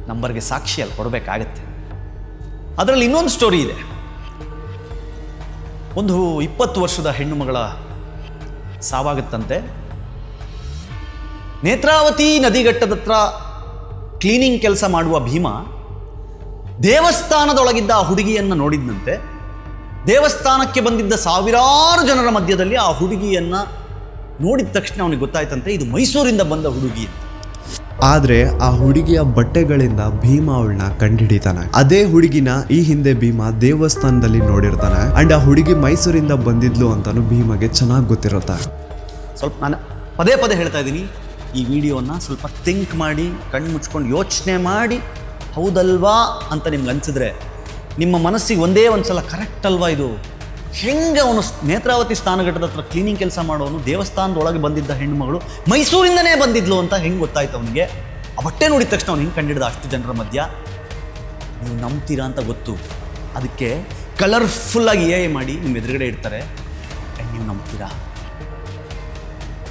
Speaker 1: ನಂಬರ್ಗೆ ಸಾಕ್ಷಿ ಅಲ್ಲಿ ಕೊಡಬೇಕಾಗತ್ತೆ. ಅದರಲ್ಲಿ ಇನ್ನೊಂದು ಸ್ಟೋರಿ ಇದೆ. ಒಂದು ಇಪ್ಪತ್ತು ವರ್ಷದ ಹೆಣ್ಣು ಮಗಳ ಸಾವಾಗುತ್ತಂತೆ. ನೇತ್ರಾವತಿ ನದಿಘಟ್ಟದ ಹತ್ರ ಕ್ಲೀನಿಂಗ್ ಕೆಲಸ ಮಾಡುವ ಭೀಮ ದೇವಸ್ಥಾನದೊಳಗಿದ್ದ ಆ ಹುಡುಗಿಯನ್ನು ನೋಡಿದಂತೆ ದೇವಸ್ಥಾನಕ್ಕೆ ಬಂದಿದ್ದ ಸಾವಿರಾರು ಜನರ ಮಧ್ಯದಲ್ಲಿ ಆ ಹುಡುಗಿಯನ್ನು ನೋಡಿದ ತಕ್ಷಣ ಅವನಿಗೆ ಗೊತ್ತಾಯ್ತಂತೆ ಇದು ಮೈಸೂರಿಂದ ಬಂದ ಹುಡುಗಿ ಅಂತ.
Speaker 6: ಆದ್ರೆ ಆ ಹುಡುಗಿಯ ಬಟ್ಟೆಗಳಿಂದ ಭೀಮ ಅವಳನ್ನ ಕಂಡುಹಿಡಿತಾನೆ ಅದೇ ಹುಡುಗಿನ ಈ ಹಿಂದೆ ಭೀಮ ದೇವಸ್ಥಾನದಲ್ಲಿ ನೋಡಿರ್ತಾನೆ. ಅಂಡ್ ಆ ಹುಡುಗಿ ಮೈಸೂರಿಂದ ಬಂದಿದ್ಲು ಅಂತಾನು ಭೀಮಗೆ ಚೆನ್ನಾಗಿ ಗೊತ್ತಿರುತ್ತೆ.
Speaker 1: ಸ್ವಲ್ಪ ನಾನು ಪದೇ ಪದೇ ಹೇಳ್ತಾ ಇದ್ದೀನಿ. ಈ ವಿಡಿಯೋನ ಸ್ವಲ್ಪ ಥಿಂಕ್ ಮಾಡಿ, ಕಣ್ಣು ಮುಚ್ಕೊಂಡು ಯೋಚನೆ ಮಾಡಿ, ಹೌದಲ್ವಾ ಅಂತ ನಿಮ್ಗೆ ಅನ್ಸಿದ್ರೆ ನಿಮ್ಮ ಮನಸ್ಸಿಗೆ ಒಂದೇ ಒಂದು ಸಲ ಕರೆಕ್ಟ್ ಅಲ್ವಾ ಇದು? ಹೆಂಗೆ ಅವನು ನೇತ್ರಾವತಿ ಸ್ಥಾನಘಟ್ಟದ ಹತ್ರ ಕ್ಲೀನಿಂಗ್ ಕೆಲಸ ಮಾಡೋನು, ದೇವಸ್ಥಾನದೊಳಗೆ ಬಂದಿದ್ದ ಹೆಣ್ಣುಮಗಳು, ಮೈಸೂರಿಂದನೇ ಬಂದಿದ್ಲು ಅಂತ ಹೆಂಗೆ ಗೊತ್ತಾಯ್ತು ಅವನಿಗೆ? ಆ ಬಟ್ಟೆ ನೋಡಿದ ತಕ್ಷಣ ಅವ್ನು ಹಿಂಗೆ ಕಂಡಿಡ್ದ ಅಷ್ಟು ಜನರ ಮಧ್ಯ? ನೀವು ನಂಬ್ತೀರಾ ಅಂತ ಗೊತ್ತು. ಅದಕ್ಕೆ ಕಲರ್ಫುಲ್ಲಾಗಿ ಎ ಐ ಮಾಡಿ ನಿಮ್ಮ ಎದುರುಗಡೆ ಇಡ್ತಾರೆ. ನೀವು ನಂಬ್ತೀರಾ?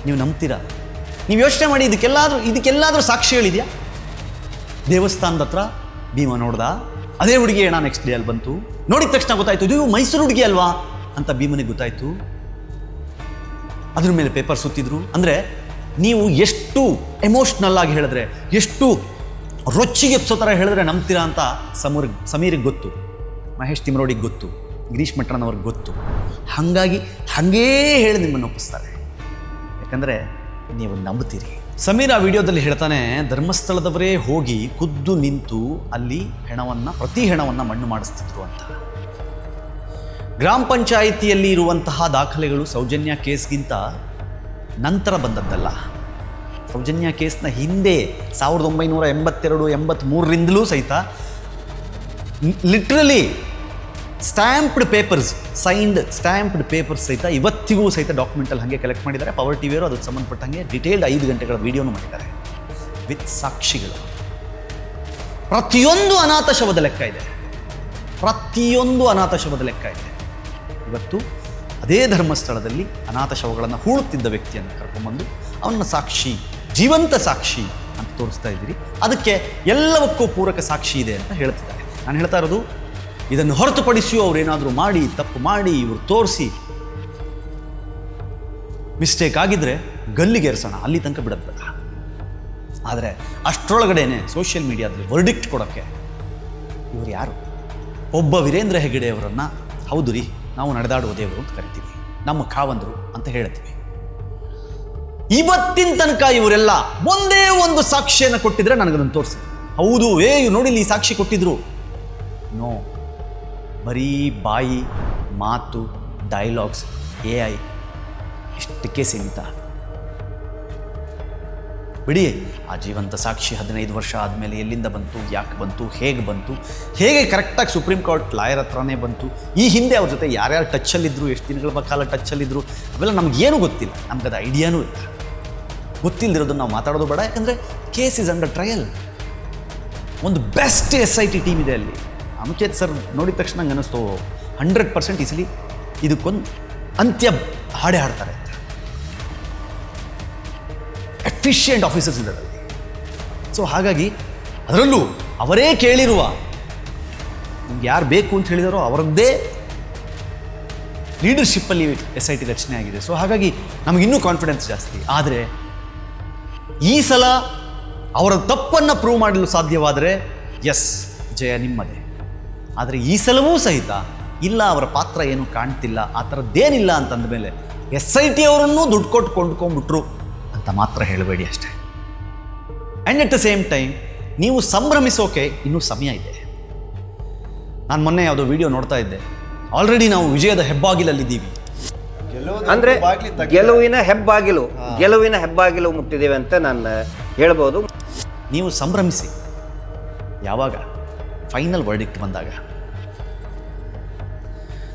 Speaker 1: ನೀವು ನಂಬ್ತೀರಾ? ನೀವು ಯೋಚನೆ ಮಾಡಿ ಇದಕ್ಕೆಲ್ಲಾದರೂ ಇದಕ್ಕೆಲ್ಲಾದರೂ ಸಾಕ್ಷಿಗಳಿದೆಯಾ ದೇವಸ್ಥಾನದ ಹತ್ರ ಭೀಮ ನೋಡ್ದ, ಅದೇ ಹುಡುಗಿ ನಾ ನೆಕ್ಸ್ಟ್ ಡೇ ಅಲ್ಲಿ ಬಂತು. ನೋಡಿದ ತಕ್ಷಣ ಗೊತ್ತಾಯ್ತು, ಇದು ಮೈಸೂರು ಹುಡುಗಿ ಅಲ್ವಾ? ಅಂತ ಭೀಮನಿಗೆ ಗೊತ್ತಾಯ್ತು. ಅದ್ರ ಮೇಲೆ ಪೇಪರ್ ಸುತ್ತಿದ್ರು. ಅಂದರೆ ನೀವು ಎಷ್ಟು ಎಮೋಷ್ನಲ್ ಆಗಿ ಹೇಳಿದ್ರೆ, ಎಷ್ಟು ರೊಚ್ಚಿಗೆ ಎಪ್ಸೋ ಥರ ಹೇಳಿದ್ರೆ ನಂಬ್ತೀರಾ ಅಂತ ಸಮೂರ್ ಸಮೀರಿಗೆ ಗೊತ್ತು. ಮಹೇಶ್ ತಿಮ್ರೋಡಿಗೆ ಗೊತ್ತು. ಗಿರೀಶ್ ಮಟ್ಟಣ್ಣನವ್ರಿಗೆ ಗೊತ್ತು. ಹಾಗಾಗಿ ಹಾಗೇ ಹೇಳಿ ನಿಮ್ಮನ್ನು ಒಪ್ಪಿಸ್ತಾರೆ. ಯಾಕಂದರೆ ನೀವು ನಂಬುತ್ತೀರಿ. ಸಮೀರ್ ಆ ವಿಡಿಯೋದಲ್ಲಿ ಹೇಳ್ತಾನೆ, ಧರ್ಮಸ್ಥಳದವರೇ ಹೋಗಿ ಖುದ್ದು ನಿಂತು ಅಲ್ಲಿ ಹೆಣವನ್ನು, ಪ್ರತಿ ಹೆಣವನ್ನು ಮಣ್ಣು ಮಾಡಿಸ್ತಿದ್ರು ಅಂತ. ಗ್ರಾಮ ಪಂಚಾಯಿತಿಯಲ್ಲಿ ಇರುವಂತಹ ದಾಖಲೆಗಳು ಸೌಜನ್ಯ ಕೇಸ್ಗಿಂತ ನಂತರ ಬಂದದ್ದಲ್ಲ. ಸೌಜನ್ಯ ಕೇಸ್ನ ಹಿಂದೆ ಸಾವಿರದ ಒಂಬೈನೂರ ಎಂಬತ್ತೆರಡು ಎಂಬತ್ತ್ಮೂರರಿಂದಲೂ ಸಹಿತ, literally stamped papers, signed stamped papers ಸಹಿತ ಇವತ್ತಿಗೂ ಸಹಿತ ಡಾಕ್ಯುಮೆಂಟಲ್ಲಿ ಹಾಗೆ ಕಲೆಕ್ಟ್ ಮಾಡಿದ್ದಾರೆ. ಪವರ್ ಟಿವಿಯವರು ಅದಕ್ಕೆ ಸಂಬಂಧಪಟ್ಟಂಗೆ ಡಿಟೇಲ್ಡ್ ಐದು ಗಂಟೆಗಳ ವಿಡಿಯೋನು ಮಾಡಿದ್ದಾರೆ. ವಿತ್ ಸಾಕ್ಷಿಗಳು. ಪ್ರತಿಯೊಂದು ಅನಾಥ ಶವದ ಲೆಕ್ಕ ಇದೆ. ಪ್ರತಿಯೊಂದು ಅನಾಥ ಶವದ ಲೆಕ್ಕ ಇದೆ. ಇವತ್ತು ಅದೇ ಧರ್ಮಸ್ಥಳದಲ್ಲಿ ಅನಾಥ ಶವಗಳನ್ನು ಹೂಳುತ್ತಿದ್ದ ವ್ಯಕ್ತಿಯನ್ನು ಕರ್ಕೊಂಬಂದು ಅವನ ಸಾಕ್ಷಿ, ಜೀವಂತ ಸಾಕ್ಷಿ ಅಂತ ತೋರಿಸ್ತಾ ಇದ್ದೀರಿ. ಅದಕ್ಕೆ ಎಲ್ಲವಕ್ಕೂ ಪೂರಕ ಸಾಕ್ಷಿ ಇದೆ ಅಂತ ಹೇಳ್ತಿದ್ದಾರೆ. ನಾನು ಹೇಳ್ತಾ ಇರೋದು ಇದನ್ನು ಹೊರತುಪಡಿಸಿಯೂ ಅವರೇನಾದರೂ ಮಾಡಿ, ತಪ್ಪು ಮಾಡಿ, ಇವರು ತೋರಿಸಿ. ಮಿಸ್ಟೇಕ್ ಆಗಿದ್ರೆ ಗಲ್ಲಿಗೆ ಅಲ್ಲಿ ತನಕ ಬಿಡಬೇಡ. ಆದರೆ ಅಷ್ಟರೊಳಗಡೆನೆ ಸೋಷಿಯಲ್ ಮೀಡಿಯಾದಲ್ಲಿ ವರ್ಡಿಕ್ಟ್ ಕೊಡೋಕ್ಕೆ ಇವರು ಯಾರು? ಒಬ್ಬ ವೀರೇಂದ್ರ ಹೆಗಡೆ ಅವರನ್ನು, ಹೌದು ರೀ, ನಾವು ನಡೆದಾಡುವ ದೇವರು ಅಂತ ಕರಿತೀವಿ. ನಮ್ಮ ಕಾವಂದರು ಅಂತ ಹೇಳ್ತೀವಿ ಇವತ್ತಿನ ತನಕ ಇವರೆಲ್ಲ ಒಂದೇ ಒಂದು ಸಾಕ್ಷಿಯನ್ನು ಕೊಟ್ಟಿದ್ರೆ ನನಗದನ್ನು ತೋರಿಸಿ. ಹೌದು ಏ ನೋಡಿ ಇಲ್ಲಿ ಈ ಸಾಕ್ಷಿ ಕೊಟ್ಟಿದ್ರು. ನೋ ಬರೀ ಬಾಯಿ, ಮಾತು ಡೈಲಾಗ್ಸ್ ಎ ಐ ಇಷ್ಟಕ್ಕೆ ಸೀಮಿತ? ಬಿಡಿ, ಆ ಜೀವಂತ ಸಾಕ್ಷಿ ಹದಿನೈದು ವರ್ಷ ಆದಮೇಲೆ ಎಲ್ಲಿಂದ ಬಂತು, ಯಾಕೆ ಬಂತು, ಹೇಗೆ ಬಂತು, ಹೇಗೆ ಕರೆಕ್ಟಾಗಿ ಸುಪ್ರೀಂ ಕೋರ್ಟ್ ಲಾಯರ್ ಹತ್ರನೇ ಬಂತು, ಈ ಹಿಂದೆ ಅವ್ರ ಜೊತೆ ಯಾರ್ಯಾರು ಟಚ್ಚಲ್ಲಿದ್ದರು ಎಷ್ಟು ದಿನಗಳ ಕಾಲ ಟಚ್ಚಲ್ಲಿದ್ದರು ಅವೆಲ್ಲ ನಮಗೇನು ಗೊತ್ತಿಲ್ಲ ನಮ್ಗದು ಐಡಿಯಾನೂ ಇಲ್ಲ. ಗೊತ್ತಿಲ್ಲದಿರೋದನ್ನು ನಾವು ಮಾತಾಡೋದು ಬೇಡ, ಯಾಕಂದರೆ ಕೇಸ್ ಇಸ್ ಅಂಡರ್ ಟ್ರಯಲ್ ಒಂದು best S I T team ಇದೆ ಅಲ್ಲಿ. ಅನುಚೇತ್ ಸರ್ ನೋಡಿದ ತಕ್ಷಣ ನಂಗೆ ಅನ್ನಿಸ್ತು ಹಂಡ್ರೆಡ್ ಪರ್ಸೆಂಟ್ ಈಸಲಿ ಇದಕ್ಕೊಂದು ಅಂತ್ಯ ಹಾಡೆ ಹಾಡ್ತಾರೆ. ಎಫಿಷಿಯೆಂಟ್ ಆಫೀಸರ್ಸ್ ಇದ್ದಾರೆ. ಸೊ ಹಾಗಾಗಿ ಅದರಲ್ಲೂ ಅವರೇ ಕೇಳಿರುವ ನಿಮ್ಗೆ ಯಾರು ಬೇಕು ಅಂತ ಹೇಳಿದಾರೋ ಅವರದ್ದೇ ಲೀಡರ್ಶಿಪ್ಪಲ್ಲಿ ಎಸ್ ಐ ಟಿ ರಚನೆ ಆಗಿದೆ. ಸೊ ಹಾಗಾಗಿ ನಮಗಿನ್ನೂ ಕಾನ್ಫಿಡೆನ್ಸ್ ಜಾಸ್ತಿ. ಆದರೆ ಈ ಸಲ ಅವರ ತಪ್ಪನ್ನು ಪ್ರೂವ್ ಮಾಡಲು ಸಾಧ್ಯವಾದರೆ ಎಸ್ ಜಯ ನಿಮ್ಮದೇ. ಆದರೆ ಈ ಸಲವೂ ಸಹಿತ ಇಲ್ಲ ಅವರ ಪಾತ್ರ ಏನು ಕಾಣ್ತಿಲ್ಲ ಆ ಥರದ್ದೇನಿಲ್ಲ ಅಂತಂದ ಮೇಲೆ ಎಸ್ ಐ ಟಿ ಅವರನ್ನು ದುಡ್ಡು ಕೊಟ್ಟು ಕೊಂಡ್ಕೊಂಡ್ಬಿಟ್ರು ಅಂತ ಮಾತ್ರ ಹೇಳಬೇಡಿ ಅಷ್ಟೇ. And at the same time ನೀವು ಸಂಭ್ರಮಿಸೋಕೆ ಇನ್ನೂ ಸಮಯ ಇದೆ. ನಾನು ಮೊನ್ನೆ ಯಾವುದೋ ವಿಡಿಯೋ ನೋಡ್ತಾ ಇದ್ದೆ. ಆಲ್ರೆಡಿ ನಾವು ವಿಜಯದ ಹೆಬ್ಬಾಗಿಲಲ್ಲಿದ್ದೀವಿ.
Speaker 5: ಅಂದ್ರೆ ಗೆಲುವಿನ ಹೆಬ್ಬಾಗಿಲು ಗೆಲುವಿನ ಹೆಬ್ಬಾಗಿಲು ಮುಟ್ಟಿದ್ದೇವೆ ಅಂತ ನಾನು ಹೇಳ್ಬೋದು.
Speaker 1: ನೀವು ಸಂಭ್ರಮಿಸಿ. ಯಾವಾಗ? ಫೈನಲ್ ವರ್ಡಿಕ್ಟ್ ಬಂದಾಗ.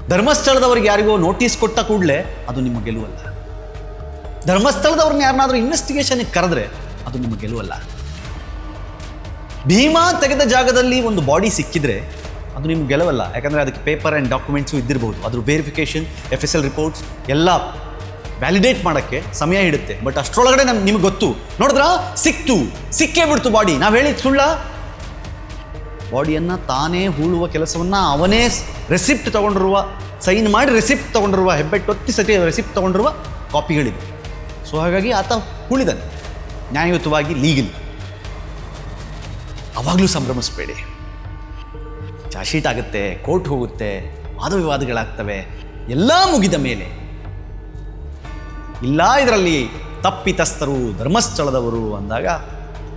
Speaker 1: ಧರ್ಮಸ್ಥಳದವ್ರಿಗೆ ಯಾರಿಗೋ ನೋಟಿಸ್ ಕೊಟ್ಟ ಕೂಡಲೇ ಅದು ನಿಮ್ಮ ಗೆಲುವಲ್ಲ. ಧರ್ಮಸ್ಥಳದವ್ರನ್ನ ಯಾರನ್ನಾದ್ರೂ ಇನ್ವೆಸ್ಟಿಗೇಷನ್ಗೆ ಕರೆದ್ರೆ ಅದು ನಿಮ್ಮ ಗೆಲುವಲ್ಲ. ಭೀಮಾ ತೆಗೆದ ಜಾಗದಲ್ಲಿ ಒಂದು ಬಾಡಿ ಸಿಕ್ಕಿದ್ರೆ ಅದು ನಿಮ್ಗೆ ಗೆಲುವಲ್ಲ. ಯಾಕಂದರೆ ಅದಕ್ಕೆ ಪೇಪರ್ ಆ್ಯಂಡ್ ಡಾಕ್ಯುಮೆಂಟ್ಸು ಇದ್ದಿರ್ಬೋದು. ಅದ್ರ verification F S L reports ಎಲ್ಲ ವ್ಯಾಲಿಡೇಟ್ ಮಾಡೋಕ್ಕೆ ಸಮಯ ಹಿಡುತ್ತೆ. ಬಟ್ ಅಷ್ಟರೊಳಗಡೆ ನಮ್ಗೆ ನಿಮ್ಗೆ ಗೊತ್ತು. ನೋಡಿದ್ರ? ಸಿಕ್ತು. ಸಿಕ್ಕೇ ಬಿಡ್ತು ಬಾಡಿ ನಾವು ಹೇಳಿದ ಸುಳ್ಳ? ಬಾಡಿಯನ್ನು ತಾನೇ ಹೂಳುವ ಕೆಲಸವನ್ನು ಅವನೇ ರೆಸಿಪ್ಟ್ ತೊಗೊಂಡಿರುವ, ಸೈನ್ ಮಾಡಿ ರೆಸಿಪ್ಟ್ ತಗೊಂಡಿರುವ, ಹೆಬ್ಬೆಟ್ಟು ಒತ್ತಿ ಸತಿ ರೆಸಿಪ್ಟ್ ತಗೊಂಡಿರುವ ಕಾಪಿಗಳಿವೆ. ಸೊ ಹಾಗಾಗಿ ಆತ ಹೂಳಿದಾನೆ. ನ್ಯಾಯಯುತವಾಗಿ, ಲೀಗಲ್. ಅವಾಗಲೂ ಸಂಭ್ರಮಿಸಬೇಡಿ. ಚಾರ್ಜ್ಶೀಟ್ ಆಗುತ್ತೆ, ಕೋರ್ಟ್ ಹೋಗುತ್ತೆ, ವಾದ ವಿವಾದಗಳಾಗ್ತವೆ, ಎಲ್ಲ ಮುಗಿದ ಮೇಲೆ. ಇಲ್ಲ ಇದರಲ್ಲಿ ತಪ್ಪಿತಸ್ಥರು, ಧರ್ಮಸ್ಥಳದವರು ಅಂದಾಗ,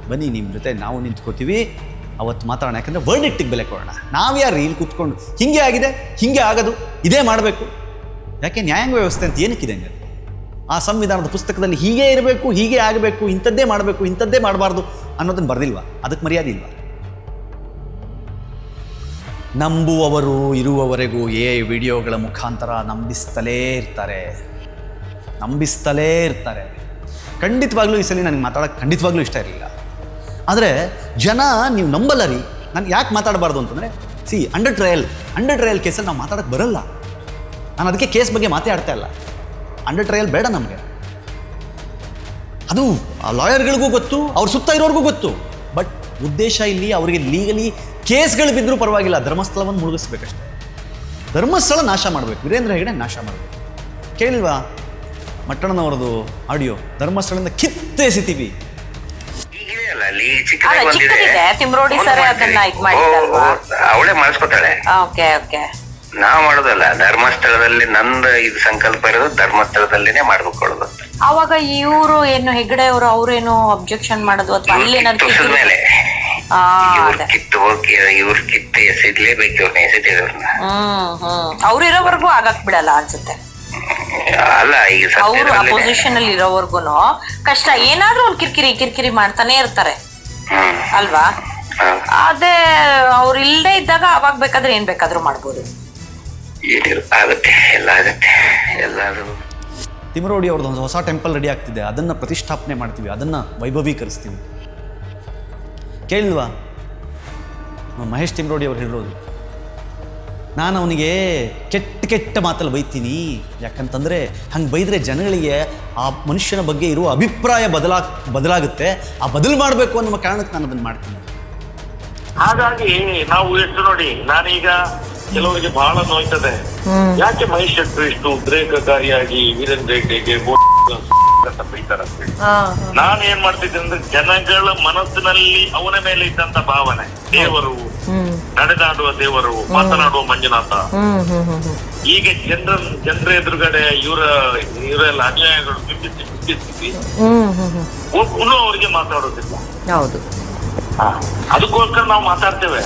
Speaker 1: ಬನ್ನಿ ನಿಮ್ಮ ಜೊತೆ ನಾವು ನಿಂತ್ಕೋತೀವಿ. ಅವತ್ತು ಮಾತಾಡೋಣ. ಯಾಕಂದರೆ ವರ್ಡಿಕ್ಟಿಗೆ ಬೆಲೆ ಕೊಡೋಣ. ನಾವ್ಯಾರು ಇಲ್ಲಿ ಕೂತ್ಕೊಂಡು ಹೀಗೆ ಆಗಿದೆ, ಹೀಗೆ ಆಗೋದು, ಇದೇ ಮಾಡಬೇಕು? ಯಾಕೆ ನ್ಯಾಯಾಂಗ ವ್ಯವಸ್ಥೆ ಅಂತ ಏನಕ್ಕಿದೆ ಹಂಗೆ ಆ ಸಂವಿಧಾನದ ಪುಸ್ತಕದಲ್ಲಿ ಹೀಗೆ ಇರಬೇಕು, ಹೀಗೆ ಆಗಬೇಕು, ಇಂಥದ್ದೇ ಮಾಡಬೇಕು, ಇಂಥದ್ದೇ ಮಾಡಬಾರ್ದು ಅನ್ನೋದನ್ನು ಬರೆದಿಲ್ವಾ? ಅದಕ್ಕೆ ಮರ್ಯಾದೆ ಇಲ್ವಾ? ನಂಬುವವರು ಇರುವವರೆಗೂ ಏ ವಿಡಿಯೋಗಳ ಮುಖಾಂತರ ನಂಬಿಸ್ತಲೇ ಇರ್ತಾರೆ. ನಂಬಿಸ್ತಲೇ ಇರ್ತಾರೆ. ಖಂಡಿತವಾಗ್ಲೂ ಈ ಸಲ ನನಗೆ ಮಾತಾಡೋಕ್ಕೆ ಖಂಡಿತವಾಗ್ಲೂ ಇಷ್ಟ ಇರಲಿಲ್ಲ. ಆದರೆ ಜನ ನೀವು ನಂಬಲ್ಲ ರೀ. ನಾನು ಯಾಕೆ ಮಾತಾಡಬಾರ್ದು ಅಂತಂದರೆ see under trial under trial ಕೇಸಲ್ಲಿ ನಾವು ಮಾತಾಡೋಕ್ಕೆ ಬರಲ್ಲ. ನಾನು ಅದಕ್ಕೆ ಕೇಸ್ ಬಗ್ಗೆ ಮಾತಾಡ್ತಾ ಇಲ್ಲ. ಅಂಡರ್ ಟ್ರಯಲ್ ಬೇಡ ನಮಗೆ. ಅದು ಆ ಲಾಯರ್ಗಳಿಗೂ ಗೊತ್ತು, ಅವ್ರ ಸುತ್ತ ಇರೋರಿಗೂ ಗೊತ್ತು. ಬಟ್ ಉದ್ದೇಶ ಇಲ್ಲಿ ಅವರಿಗೆ ಲೀಗಲಿ ಕೇಸ್ಗಳು ಬಿದ್ದರೂ ಪರವಾಗಿಲ್ಲ ಧರ್ಮಸ್ಥಳವನ್ನು ಮುಳುಗಿಸ್ಬೇಕಷ್ಟೆ. ಧರ್ಮಸ್ಥಳ ನಾಶ ಮಾಡಬೇಕು, ವೀರೇಂದ್ರ ಹೆಗಡೆ ನಾಶ ಮಾಡಬೇಕು. ಕೇಳಿಲ್ವಾ? ಮಟ್ಟಣ್ಣನವರದು ಆಡಿಯೋ ಧರ್ಮಸ್ಥಳದಿಂದ ಕಿತ್ತೆಸಿತೀವಿ.
Speaker 8: ಅಲ್ಲಿ ಚಿಕ್ಕದಾಗಿ
Speaker 9: ಚಿಕ್ಕದಿದೆ. ತಿಮ್ರೋಡಿ ಸರ್ ಅದನ್ನ ಇದ್ ಮಾಡಿದಲ್ವಾ
Speaker 8: ಅವಳೇ ಮಾಡಿಸ್ಕೊತಾಳೆ.
Speaker 9: Okay okay.
Speaker 8: ನಾವ್ ಮಾಡೋದಲ್ಲ ಧರ್ಮಸ್ಥಳದಲ್ಲಿ ನಂದ ಇದು ಸಂಕಲ್ಪ ಇರೋದು ಧರ್ಮಸ್ಥಳದಲ್ಲಿನೇ ಮಾಡ್ಬೇಕು ಅಂತ
Speaker 9: ಅವಾಗ ಇವರು ಏನು ಹೆಗ್ಡೆ ಅವರು ಅವ್ರೇನು ಅಬ್ಜೆಕ್ಷನ್ ಮಾಡೋದು ಅಥವಾ ಅಲ್ಲಿ
Speaker 8: ತುಸದ ಮೇಲೆ
Speaker 9: ಆ
Speaker 8: ಇವ್ರ
Speaker 9: ಅದೇ.
Speaker 8: ಕಿತ್ತು ಹೋಗಿ ಇವ್ರ ಕಿತ್ತು ಎಸೆದ್ಲೇಬೇಕು ಇವ್ರನ್ನ ಎಸೆತಿದವ್ರನ್ನ
Speaker 9: ಹ್ಮ್ ಹ್ಮ್. ಅವ್ರು ಇರೋವರೆಗೂ ಆಗಕ್ ಬಿಡಲ್ಲ ಅನ್ಸುತ್ತೆ.
Speaker 8: ಅಲ್ಲ ಈಗ
Speaker 9: ಅವರು
Speaker 8: ಸತ್ಯದಲ್ಲಿ
Speaker 9: ಅಪೋಸಿಷನ್ ಅಲ್ಲಿ ಇರೋವರ್ಗುನು ಕಷ್ಟ. ಏನಾದ್ರೂ ಒಂದ್ ಕಿರಿಕಿರಿ ಕಿರಿಕಿರಿ ಮಾಡ್ತಾನೆ ಇರ್ತಾರೆ. ಅಲ್ವಾ. ಅದೇ ಅವ್ರು ಇಲ್ಲದೆ ಇದ್ದಾಗ ಅವಾಗ ಬೇಕಾದ್ರೆ ಏನ್ ಬೇಕಾದ್ರೂ ಮಾಡ್ಬೋದು.
Speaker 8: ಏನಿರು ಆಗತ್ತೆ ಎಲ್ಲ ಆಗುತ್ತೆ ಎಲ್ಲಾದ್ರೂ
Speaker 1: ತಿಮರೋಡಿ ಅವ್ರದ್ದು ಒಂದು ಹೊಸ ಟೆಂಪಲ್ ರೆಡಿ ಆಗ್ತಿದೆ. ಅದನ್ನು ಪ್ರತಿಷ್ಠಾಪನೆ ಮಾಡ್ತೀವಿ. ಅದನ್ನು ವೈಭವೀಕರಿಸ್ತೀವಿ. ಕೇಳಿಲ್ವಾ? ಮಹೇಶ್ ತಿಮರೋಡಿ ಅವ್ರು ಹೇಳಿರೋದು. ನಾನು ಅವನಿಗೆ ಕೆಟ್ಟ ಕೆಟ್ಟ ಮಾತಲ್ಲಿ ಬೈತೀನಿ. ಯಾಕಂತಂದರೆ ಹಂಗೆ ಬೈದರೆ ಜನಗಳಿಗೆ ಆ ಮನುಷ್ಯನ ಬಗ್ಗೆ ಇರುವ ಅಭಿಪ್ರಾಯ ಬದಲಾ ಬದಲಾಗುತ್ತೆ. ಆ ಬದಲು ಮಾಡಬೇಕು ಅನ್ನೋ ಕಾರಣಕ್ಕೆ ನಾನು ಅದನ್ನು ಮಾಡ್ತೀನಿ.
Speaker 4: ಹಾಗಾಗಿ ನಾವು ಎಷ್ಟು ನೋಡಿ ನಾನೀಗ ಕೆಲವರಿಗೆ ಬಹಳ ನೋಯ್ತದೆ. ಯಾಕೆ ಮಹೇಶ್ ಶೆಟ್ರು ಇಷ್ಟು ಉದ್ರೇಕಕಾರಿಯಾಗಿ ವೀರೇಂದ್ರ ರೆಡ್ಡಿಗೆ ಅಂತ ಬೈತಾರ ನಾನು ಏನ್ ಮಾಡ್ತಿದ್ದೆ ಅಂದ್ರೆ ಜನಗಳ ಮನಸ್ಸಿನಲ್ಲಿ ಅವನ ಮೇಲೆ ಇದ್ದಂತ ಭಾವನೆ. ದೇವರು ನಡೆದಾಡುವ ದೇವರು ಮಾತನಾಡುವ ಮಂಜುನಾಥ. ಈಗ ಜನರ ಜನರ ಎದುರುಗಡೆ ಇವರ ಇವರೆಲ್ಲ ಅನ್ಯಾಯಗಳು ಬಿಂಬಿಸಿ ಬಿಂಬಿಸಿ ಒಬ್ಬನು ಅವರಿಗೆ ಮಾತಾಡೋದಿಲ್ಲ.
Speaker 10: ಹೌದು.
Speaker 4: ಅದಕ್ಕೋಸ್ಕರ ನಾವು ಮಾತಾಡ್ತೇವೆ.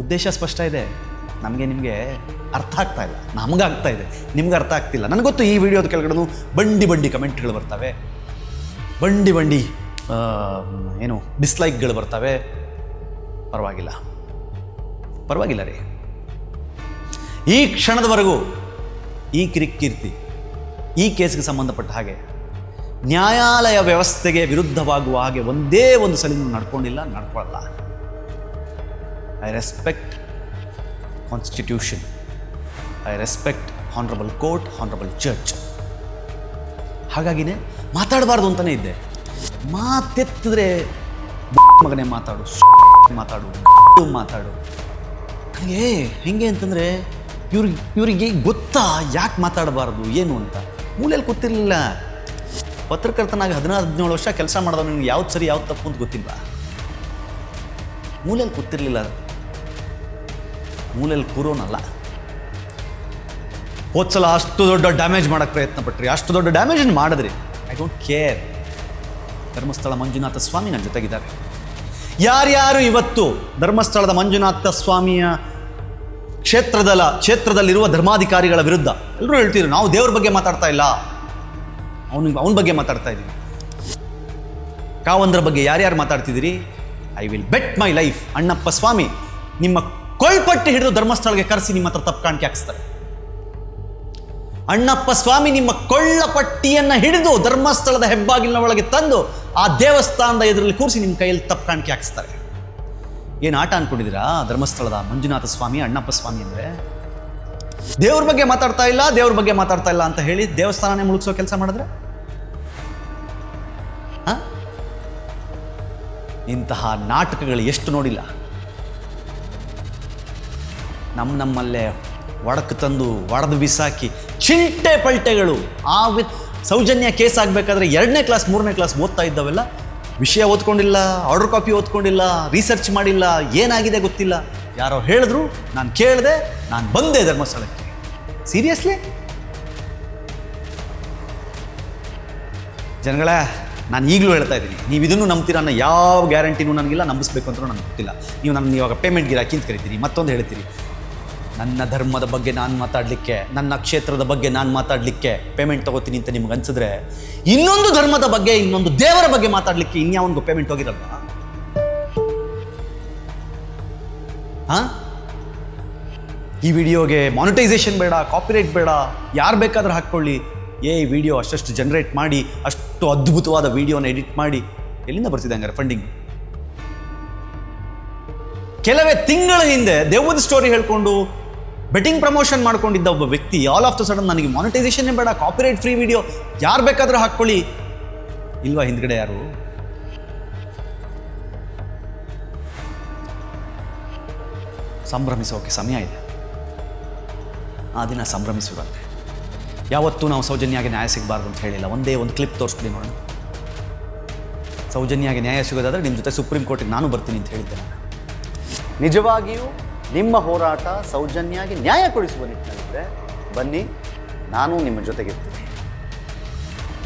Speaker 1: ಉದ್ದೇಶ ಸ್ಪಷ್ಟ ಇದೆ. ನಮಗೆ ನಿಮಗೆ ಅರ್ಥ ಆಗ್ತಾ ಇಲ್ಲ. ನಮ್ಗೆ ಆಗ್ತಾ ಇದೆ. ನಿಮ್ಗೆ ಅರ್ಥ ಆಗ್ತಿಲ್ಲ. ನನಗೆ ಗೊತ್ತು ಈ ವಿಡಿಯೋದ ಕೆಳಗಡೆನು ಬಂಡಿ ಬಂಡಿ ಕಮೆಂಟ್ಗಳು ಬರ್ತವೆ. ಬಂಡಿ ಬಂಡಿ ಆ, ಏನು ಡಿಸ್ಲೈಕ್ಗಳು ಬರ್ತವೆ. ಪರವಾಗಿಲ್ಲ. ಪರವಾಗಿಲ್ಲ ರೀ. ಈ ಕ್ಷಣದವರೆಗೂ ಈ ಕಿರಿಕೀರ್ತಿ ಈ ಕೇಸ್ಗೆ ಸಂಬಂಧಪಟ್ಟ ಹಾಗೆ ನ್ಯಾಯಾಲಯ ವ್ಯವಸ್ಥೆಗೆ ವಿರುದ್ಧವಾಗುವ ಹಾಗೆ ಒಂದೇ ಒಂದು ಸಲ ನಡ್ಕೊಂಡಿಲ್ಲ, ನಡ್ಕೊಳ್ಳಲ್ಲ. I respect constitution I respect honourable court honourable church ಹಾಗಾಗಿನೇ ಮಾತಾಡಬಾರ್ದು ಅಂತಲೇ ಇದ್ದೆ. ಮಾತೆತ್ತಿದ್ರೆ ಮಗನೇ ಮಾತಾಡು. ಮಾತಾಡು ಮಾತಾಡು. ನನಗೆ ಹೆಂಗೆ ಅಂತಂದರೆ ಇವ್ರಿಗೆ, ಇವರಿಗೆ ಗೊತ್ತಾ ಯಾಕೆ ಮಾತಾಡಬಾರ್ದು, ಏನು ಅಂತ? ಮೂಲೆಯಲ್ಲಿ ಗೊತ್ತಿರಲಿಲ್ಲ ಪತ್ರಕರ್ತನಾಗಿ ಹದಿನಾರು, ಹದಿನೇಳು ವರ್ಷ ಕೆಲಸ ಮಾಡಿದವ ನಿಮ್ಗೆ ಯಾವ್ದು ಸರಿ, ಯಾವ್ದು ತಪ್ಪು ಅಂತ ಗೊತ್ತಿಲ್ಲ ಮೂಲೆಯಲ್ಲಿ ಗೊತ್ತಿರಲಿಲ್ಲ ಮೂಲೆಯಲ್ಲಿ ಕೂರೋನಲ್ಲ. ಹೋದ್ಸಲ ಅಷ್ಟು ದೊಡ್ಡ ಡ್ಯಾಮೇಜ್ ಮಾಡೋಕ್ಕೆ ಪ್ರಯತ್ನ ಪಟ್ರಿ. ಅಷ್ಟು ದೊಡ್ಡ ಡ್ಯಾಮೇಜ್ ಮಾಡಿದ್ರಿ. I don't care Dharmasthala Manjunatha Swami ನನ್ನ ಜೊತೆಗಿದ್ದಾರೆ. ಯಾರ್ಯಾರು ಇವತ್ತು ಧರ್ಮಸ್ಥಳದ ಮಂಜುನಾಥ ಸ್ವಾಮಿಯ ಕ್ಷೇತ್ರದಲ್ಲ ಕ್ಷೇತ್ರದಲ್ಲಿರುವ ಧರ್ಮಾಧಿಕಾರಿಗಳ ವಿರುದ್ಧ? ಎಲ್ಲರೂ ಹೇಳ್ತಿದ್ರು ನಾವು ದೇವ್ರ ಬಗ್ಗೆ ಮಾತಾಡ್ತಾ ಇಲ್ಲ. ಅವನಿಗೆ ಅವನ ಬಗ್ಗೆ ಮಾತಾಡ್ತಾ ಇದ್ದೀವಿ ಕಾವಂದ್ರ ಬಗ್ಗೆ ಯಾರ್ಯಾರು ಮಾತಾಡ್ತಿದ್ದೀರಿ? I will bet my life Annappa Swami, ನಿಮ್ಮ ಕೊಳ್ಪಟ್ಟು ಹಿಡಿದು ಧರ್ಮಸ್ಥಳಕ್ಕೆ ಕರೆಸಿ ನಿಮ್ಮ ಹತ್ರ ತಪ್ಪು ಕಾಣಿಕೆ ಹಾಕಿಸ್ತಾರೆ. ಅಣ್ಣಪ್ಪ ಸ್ವಾಮಿ, ನಿಮ್ಮ ಕೊಳ್ಳ ಪಟ್ಟಿಯನ್ನು ಹಿಡಿದು ಧರ್ಮಸ್ಥಳದ ಹೆಬ್ಬಾಗಿಲಿನ ಒಳಗೆ ತಂದು ಆ ದೇವಸ್ಥಾನದ ಎದುರಲ್ಲಿ ಕೂರಿಸಿ ನಿಮ್ಮ ಕೈಯಲ್ಲಿ ತಪ್ಪು ಕಾಣಿಕೆ ಹಾಕಿಸ್ತಾರೆ. ಏನು ಆಟ ಅನ್ಕೊಂಡಿದ್ದೀರಾ? ಧರ್ಮಸ್ಥಳದ ಮಂಜುನಾಥ ಸ್ವಾಮಿ, ಅಣ್ಣಪ್ಪ ಸ್ವಾಮಿ ಅಂದರೆ? ದೇವ್ರ ಬಗ್ಗೆ ಮಾತಾಡ್ತಾ ಇಲ್ಲ, ದೇವ್ರ ಬಗ್ಗೆ ಮಾತಾಡ್ತಾ ಇಲ್ಲ ಅಂತ ಹೇಳಿ ದೇವಸ್ಥಾನನೇ ಮುಳುಗಿಸೋ ಕೆಲಸ ಮಾಡಿದ್ರೆ? ಇಂತಹ ನಾಟಕಗಳು ಎಷ್ಟು ನೋಡಿಲ್ಲ. ನಮ್ಮ ನಮ್ಮಲ್ಲೇ ಒಡಕು ತಂದು ಒಡೆದು ಬಿಸಾಕಿ ಚಿಂಟೆ ಪಲ್ಟೆಗಳು ಆ ವಿ ಸೌಜನ್ಯ ಕೇಸ್ ಆಗಬೇಕಾದ್ರೆ ಎರಡನೇ ಕ್ಲಾಸ್ ಮೂರನೇ ಕ್ಲಾಸ್ ಓದ್ತಾ ಇದ್ದಾವೆಲ್ಲ ವಿಷಯ ಓದ್ಕೊಂಡಿಲ್ಲ ಆರ್ಡರ್ ಕಾಪಿ ಓದ್ಕೊಂಡಿಲ್ಲ ರಿಸರ್ಚ್ ಮಾಡಿಲ್ಲ, ಏನಾಗಿದೆ ಗೊತ್ತಿಲ್ಲ. ಯಾರೋ ಹೇಳಿದ್ರು, ನಾನು ಕೇಳಿದೆ, ನಾನು ಬಂದೆ ಧರ್ಮಸ್ಥಳಕ್ಕೆ. ಸೀರಿಯಸ್ಲಿ ಜನಗಳೇ, ನಾನು ಈಗಲೂ ಹೇಳ್ತಾ ಇದ್ದೀನಿ, ನೀವು ಇದನ್ನು ನಂಬ್ತೀರ ಅನ್ನೋ ಯಾವ ಗ್ಯಾರಂಟಿನೂ ನನಗಿಲ್ಲ, ನಂಬಿಸ್ಬೇಕು ಅಂತ ನನಗೆ ಗೊತ್ತಿಲ್ಲ. ನೀವು ನನ್ನ ಇವಾಗ ಪೇಮೆಂಟ್ ಗಿರಾಕಿ ಅಂತ ಕರಿತೀರಿ, ಮತ್ತೊಂದು ಹೇಳ್ತೀರಿ. ನನ್ನ ಧರ್ಮದ ಬಗ್ಗೆ ನಾನು ಮಾತಾಡಲಿಕ್ಕೆ, ನನ್ನ ಕ್ಷೇತ್ರದ ಬಗ್ಗೆ ನಾನು ಮಾತಾಡಲಿಕ್ಕೆ ಪೇಮೆಂಟ್ ತಗೋತೀನಿ ಅಂತ ನಿಮ್ಗೆ ಅನ್ಸಿದ್ರೆ, ಇನ್ನೊಂದು ಧರ್ಮದ ಬಗ್ಗೆ, ಇನ್ನೊಂದು ದೇವರ ಬಗ್ಗೆ ಮಾತಾಡಲಿಕ್ಕೆ ಇನ್ಯಾವನಿಗೂ ಪೇಮೆಂಟ್ ಹೋಗಿರಲ್ಲ ಹಾಂ? ಈ ವಿಡಿಯೋಗೆ ಮಾನಿಟೈಸೇಷನ್ ಬೇಡ ಕಾಪಿರೈಟ್ ಬೇಡ, ಯಾರು ಬೇಕಾದ್ರೂ ಹಾಕ್ಕೊಳ್ಳಿ. ಏ, ಈ ವಿಡಿಯೋ ಅಷ್ಟಷ್ಟು ಜನರೇಟ್ ಮಾಡಿ, ಅಷ್ಟು ಅದ್ಭುತವಾದ ವಿಡಿಯೋನ ಎಡಿಟ್ ಮಾಡಿ, ಎಲ್ಲಿಂದ ಬರ್ತಿದೆ ಹಂಗಾರೆ ಫಂಡಿಂಗ್ ಕೆಲವೇ ತಿಂಗಳ ಹಿಂದೆ ದೆವ್ವದ ಸ್ಟೋರಿ ಹೇಳ್ಕೊಂಡು ಬೆಟ್ಟಿಂಗ್ ಪ್ರಮೋಷನ್ ಮಾಡ್ಕೊಂಡಿದ್ದ ಒಬ್ಬ ವ್ಯಕ್ತಿ ಆಲ್ ಆಫ್ ದ ಸಡನ್ ನನಗೆ ಮಾನಿಟೈಸೇಷನ್ನೇ ಬೇಡ ಕಾಪಿರೈಟ್ ಫ್ರೀ ವಿಡಿಯೋ ಯಾರು ಬೇಕಾದರೂ ಹಾಕ್ಕೊಳ್ಳಿ. ಇಲ್ವಾ ಹಿಂದ್ಗಡೆ ಯಾರು? ಸಂಭ್ರಮಿಸೋಕೆ ಸಮಯ ಇದೆ. ಆ ದಿನ ಸಂಭ್ರಮಿಸುವಂತೆ. ಯಾವತ್ತೂ ನಾವು ಸೌಜನ್ಯಾಗಿ ನ್ಯಾಯ ಸಿಗಬಾರ್ದು ಅಂತ ಹೇಳಿಲ್ಲ. ಒಂದೇ ಒಂದು ಕ್ಲಿಪ್ ತೋರಿಸ್ಬಿಡಿ ನೋಡೋಣ. ಸೌಜನ್ಯಾಗಿ ನ್ಯಾಯ ಸಿಗೋದಾದ್ರೆ ನಿಮ್ಮ ಜೊತೆ ಸುಪ್ರೀಂ ಕೋರ್ಟಿಗೆ ನಾನು ಬರ್ತೀನಿ ಅಂತ ಹೇಳಿದ್ದೆ ನಿಜವಾಗಿಯೂ ನಿಮ್ಮ ಹೋರಾಟ ಸೌಜನ್ಯಾಗಿ ನ್ಯಾಯ ಕೊಡಿಸುವ ನಿಟ್ಟಿನಲ್ಲಿದ್ದರೆ ಬನ್ನಿ, ನಾನು ನಿಮ್ಮ ಜೊತೆಗಿರ್ತೀನಿ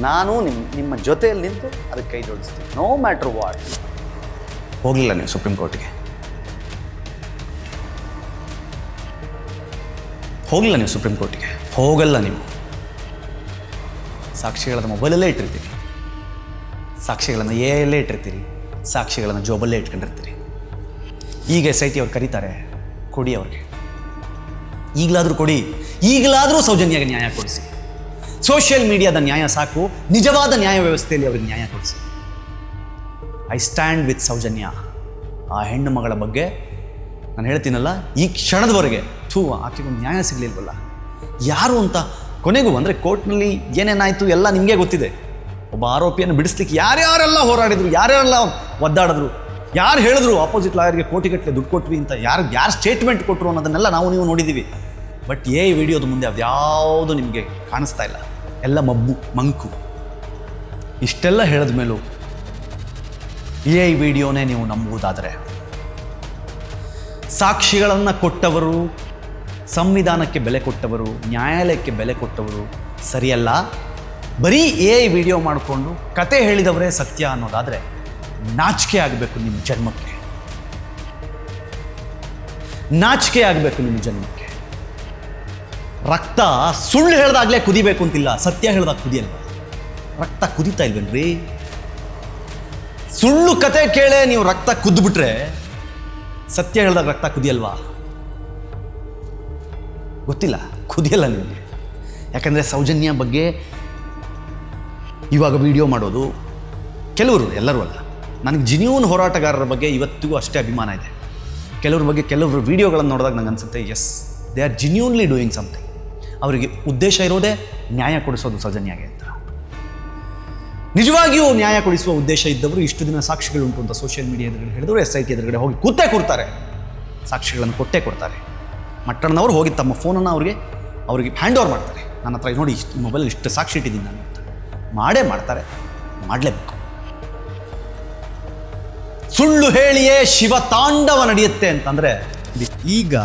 Speaker 1: ನಾನು ನಿಮ್ಮ ನಿಮ್ಮ ಜೊತೆಯಲ್ಲಿ ನಿಂತು ಅದಕ್ಕೆ ಕೈ ಜೋಡಿಸ್ತೀನಿ. ನೋ ಮ್ಯಾಟ್ರ್ ವಾಟ್ ಹೋಗಲಿಲ್ಲ ನೀವು ಸುಪ್ರೀಂ ಕೋರ್ಟ್ಗೆ ಹೋಗಲಿಲ್ಲ ನೀವು ಸುಪ್ರೀಂ ಕೋರ್ಟ್ಗೆ ಹೋಗಲ್ಲ ನೀವು. ಸಾಕ್ಷಿಗಳನ್ನ ಮೊಬೈಲಲ್ಲೇ ಇಟ್ಟಿರ್ತೀರಿ. ಸಾಕ್ಷಿಗಳನ್ನು ಎಲ್ಲೇ ಇಟ್ಟಿರ್ತೀರಿ. ಸಾಕ್ಷಿಗಳನ್ನು ಜೋಬಲ್ಲೇ ಇಟ್ಕೊಂಡಿರ್ತೀರಿ. ಈಗ ಎಸ್ ಐ ಟಿ ಅವ್ರು ಕರೀತಾರೆ ಕೊಡಿ ಅವ್ರಿಗೆ. ಈಗಲಾದರೂ ಕೊಡಿ. ಈಗಲಾದರೂ ಸೌಜನ್ಯಗೆ ನ್ಯಾಯ ಕೊಡಿಸಿ. ಸೋಷಿಯಲ್ ಮೀಡಿಯಾದ ನ್ಯಾಯ ಸಾಕು. ನಿಜವಾದ ನ್ಯಾಯ ವ್ಯವಸ್ಥೆಯಲ್ಲಿ ಅವ್ರಿಗೆ ನ್ಯಾಯ ಕೊಡಿಸಿ. I stand with Soujanya. ಆ ಹೆಣ್ಣು ಮಗಳ ಬಗ್ಗೆ ನಾನು ಹೇಳ್ತೀನಲ್ಲ, ಈ ಕ್ಷಣದವರೆಗೆ ಥೂ ಆಕೆಗೊಂದು ನ್ಯಾಯ ಸಿಗಲಿಲ್ವಲ್ಲ. ಯಾರು ಅಂತ ಕೊನೆಗೂ ಅಂದರೆ ಕೋರ್ಟ್ನಲ್ಲಿ ಏನೇನಾಯಿತು ಎಲ್ಲ ನಿಮಗೆ ಗೊತ್ತಿದೆ. ಒಬ್ಬ ಆರೋಪಿಯನ್ನು ಬಿಡಿಸ್ಲಿಕ್ಕೆ ಯಾರ್ಯಾರೆಲ್ಲ ಹೋರಾಡಿದ್ರು, ಯಾರ್ಯಾರೆಲ್ಲ ಒದ್ದಾಡಿದ್ರು ಯಾರು ಹೇಳಿದ್ರು ಆಪೋಸಿಟ್ ಲಾಯರ್ಗೆ ಕೋಟಿಗಟ್ಟಲೆ ದುಡ್ಡು ಕೊಟ್ವಿ ಅಂತ, ಯಾರು ಯಾರು ಸ್ಟೇಟ್ಮೆಂಟ್ ಕೊಟ್ಟರು ಅನ್ನೋದನ್ನೆಲ್ಲ ನಾವು ನೀವು ನೋಡಿದ್ದೀವಿ ಬಟ್ ಏ ವಿಡಿಯೋದ ಮುಂದೆ ಅದ್ಯಾವುದು ನಿಮಗೆ ಕಾಣಿಸ್ತಾ ಇಲ್ಲ. ಎಲ್ಲ ಮಬ್ಬು, ಮಂಕು. ಇಷ್ಟೆಲ್ಲ ಹೇಳಿದ ಮೇಲೂ ಎ ವಿಡಿಯೋನೇ ನೀವು ನಂಬುವುದಾದರೆ ಸಾಕ್ಷಿಗಳನ್ನು ಕೊಟ್ಟವರು, ಸಂವಿಧಾನಕ್ಕೆ ಬೆಲೆ ಕೊಟ್ಟವರು, ನ್ಯಾಯಾಲಯಕ್ಕೆ ಬೆಲೆ ಕೊಟ್ಟವರು ಸರಿಯಲ್ಲ? ಬರೀ ಎ ಐ ವಿಡಿಯೋ ಮಾಡಿಕೊಂಡು ಕತೆ ಹೇಳಿದವರೇ ಸತ್ಯ ಅನ್ನೋದಾದರೆ ನಾಚಿಕೆ ಆಗಬೇಕು ನಿಮ್ಮ ಜನ್ಮಕ್ಕೆ. ನಾಚಿಕೆ ಆಗಬೇಕು ನಿಮ್ಮ ಜನ್ಮಕ್ಕೆ. ರಕ್ತ ಸುಳ್ಳು ಹೇಳ್ದಾಗಲೇ ಕುದಿಬೇಕು ಅಂತಿಲ್ಲ, ಸತ್ಯ ಹೇಳ್ದಾಗ ಕುದಿಯಲ್ಲ. ರಕ್ತ ಕುದಿತಾ ಇಲ್ವೇನ್ರಿ? ಸುಳ್ಳು ಕತೆ ಕೇಳೇ ನೀವು ರಕ್ತ ಕುದ್ಬಿಟ್ರೆ ಸತ್ಯ ಹೇಳ್ದಾಗ ರಕ್ತ ಕುದಿಯಲ್ವಾ? ಗೊತ್ತಿಲ್ಲ, ಕುದಿಯಲ್ಲ ನಿಮಗೆ. ಯಾಕಂದರೆ ಸೌಜನ್ಯ ಬಗ್ಗೆ ಇವಾಗ ವಿಡಿಯೋ ಮಾಡೋದು ಕೆಲವರು, ಎಲ್ಲರೂ ಅಲ್ಲ. ನನಗೆ ಜಿನ್ಯೂನ್ ಹೋರಾಟಗಾರರ ಬಗ್ಗೆ ಇವತ್ತಿಗೂ ಅಷ್ಟೇ ಅಭಿಮಾನ ಇದೆ. ಕೆಲವ್ರ ಬಗ್ಗೆ ಕೆಲವರು ವಿಡಿಯೋಗಳನ್ನು ನೋಡಿದಾಗ ನಂಗೆ ಅನಿಸುತ್ತೆ yes they are genuinely doing something ಅವರಿಗೆ ಉದ್ದೇಶ ಇರೋದೇ ನ್ಯಾಯ ಕೊಡಿಸೋದು ಸಜನಿಯಾಗಿ ಅಂತ. ನಿಜವಾಗಿಯೂ ನ್ಯಾಯ ಕೊಡಿಸುವ ಉದ್ದೇಶ ಇದ್ದವರು ಇಷ್ಟು ದಿನ ಸಾಕ್ಷಿಗಳುಂಟು ಅಂತ ಸೋಷಿಯಲ್ ಮೀಡಿಯಾ ಎದುರುಗಡೆ ಹಿಡಿದ್ರು ಎಸ್ ಐ ಟಿ ಎದುರುಗಡೆ ಹೋಗಿ ಕೂತೇ ಕೊಡ್ತಾರೆ ಸಾಕ್ಷಿಗಳನ್ನು ಕೊಟ್ಟೇ ಕೊಡ್ತಾರೆ. ಮಟ್ಟಣ್ಣನವರು ಹೋಗಿ ತಮ್ಮ ಫೋನನ್ನು ಅವ್ರಿಗೆ, ಅವರಿಗೆ ಹ್ಯಾಂಡ್ ಓವರ್ ಮಾಡ್ತಾರೆ. ನನ್ನ ಹತ್ರ, ನೋಡಿ, ಇಷ್ಟು ಮೊಬೈಲ್ ಇಷ್ಟು ಸಾಕ್ಷಿ ಇಟ್ಟಿದ್ದೀನಿ ನಾನು ಮಾಡೇ ಮಾಡ್ತಾರೆ. ಮಾಡಲೇಬೇಕು. ಸುಳ್ಳು ಹೇಳಿಯೇ ಶಿವ ತಾಂಡವ ನಡೆಯುತ್ತೆ ಅಂತಂದರೆ
Speaker 6: ಈಗ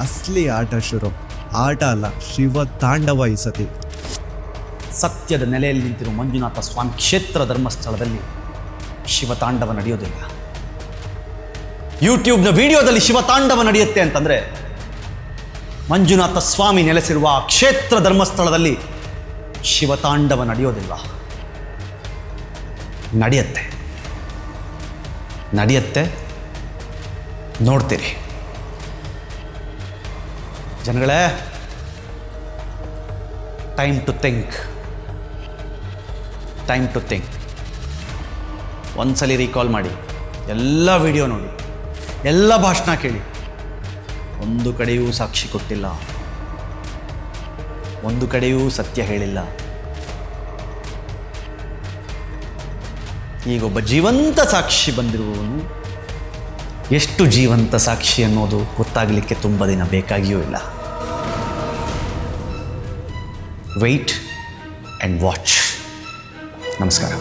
Speaker 6: ಅಸ್ಲಿ ಆಟ ಶುರು. ಆಟ ಅಲ್ಲ, ಶಿವ ತಾಂಡವ ಈ ಸತಿ.
Speaker 1: ಸತ್ಯದ ನೆಲೆಯಲ್ಲಿ ನಿಂತಿರುವ ಮಂಜುನಾಥ ಸ್ವಾಮಿ ಕ್ಷೇತ್ರ ಧರ್ಮಸ್ಥಳದಲ್ಲಿ ಶಿವತಾಂಡವ ನಡೆಯೋದಿಲ್ಲ. ಯೂಟ್ಯೂಬ್ನ ವಿಡಿಯೋದಲ್ಲಿ ಶಿವ ತಾಂಡವ ನಡೆಯುತ್ತೆ ಅಂತಂದರೆ ಮಂಜುನಾಥ ಸ್ವಾಮಿ ನೆಲೆಸಿರುವ ಆ ಕ್ಷೇತ್ರ ಧರ್ಮಸ್ಥಳದಲ್ಲಿ ಶಿವತಾಂಡವ ನಡೆಯೋದಿಲ್ಲ. ನಡೆಯುತ್ತೆ. ನಡೆಯುತ್ತೆ. ನೋಡ್ತೀರಿ. ಜನಗಳೇ time to think time to think ಒಂದ್ಸಲಿ ರೀಕಾಲ್ ಮಾಡಿ. ಎಲ್ಲ ವಿಡಿಯೋ ನೋಡಿ. ಎಲ್ಲ ಭಾಷಣ ಕೇಳಿ. ಒಂದು ಕಡೆಯೂ ಸಾಕ್ಷಿ ಕೊಟ್ಟಿಲ್ಲ. ಒಂದು ಕಡೆಯೂ ಸತ್ಯ ಹೇಳಿಲ್ಲ. ಈಗೊಬ್ಬ ಜೀವಂತ ಸಾಕ್ಷಿ ಬಂದಿರುವವನು ಎಷ್ಟು ಜೀವಂತ ಸಾಕ್ಷಿ ಅನ್ನೋದು ಗೊತ್ತಾಗಲಿಕ್ಕೆ ತುಂಬ ದಿನ ಬೇಕಾಗಿಯೂ ಇಲ್ಲ. ವೆಯ್ಟ್ ಆ್ಯಂಡ್ ವಾಚ್ ನಮಸ್ಕಾರ.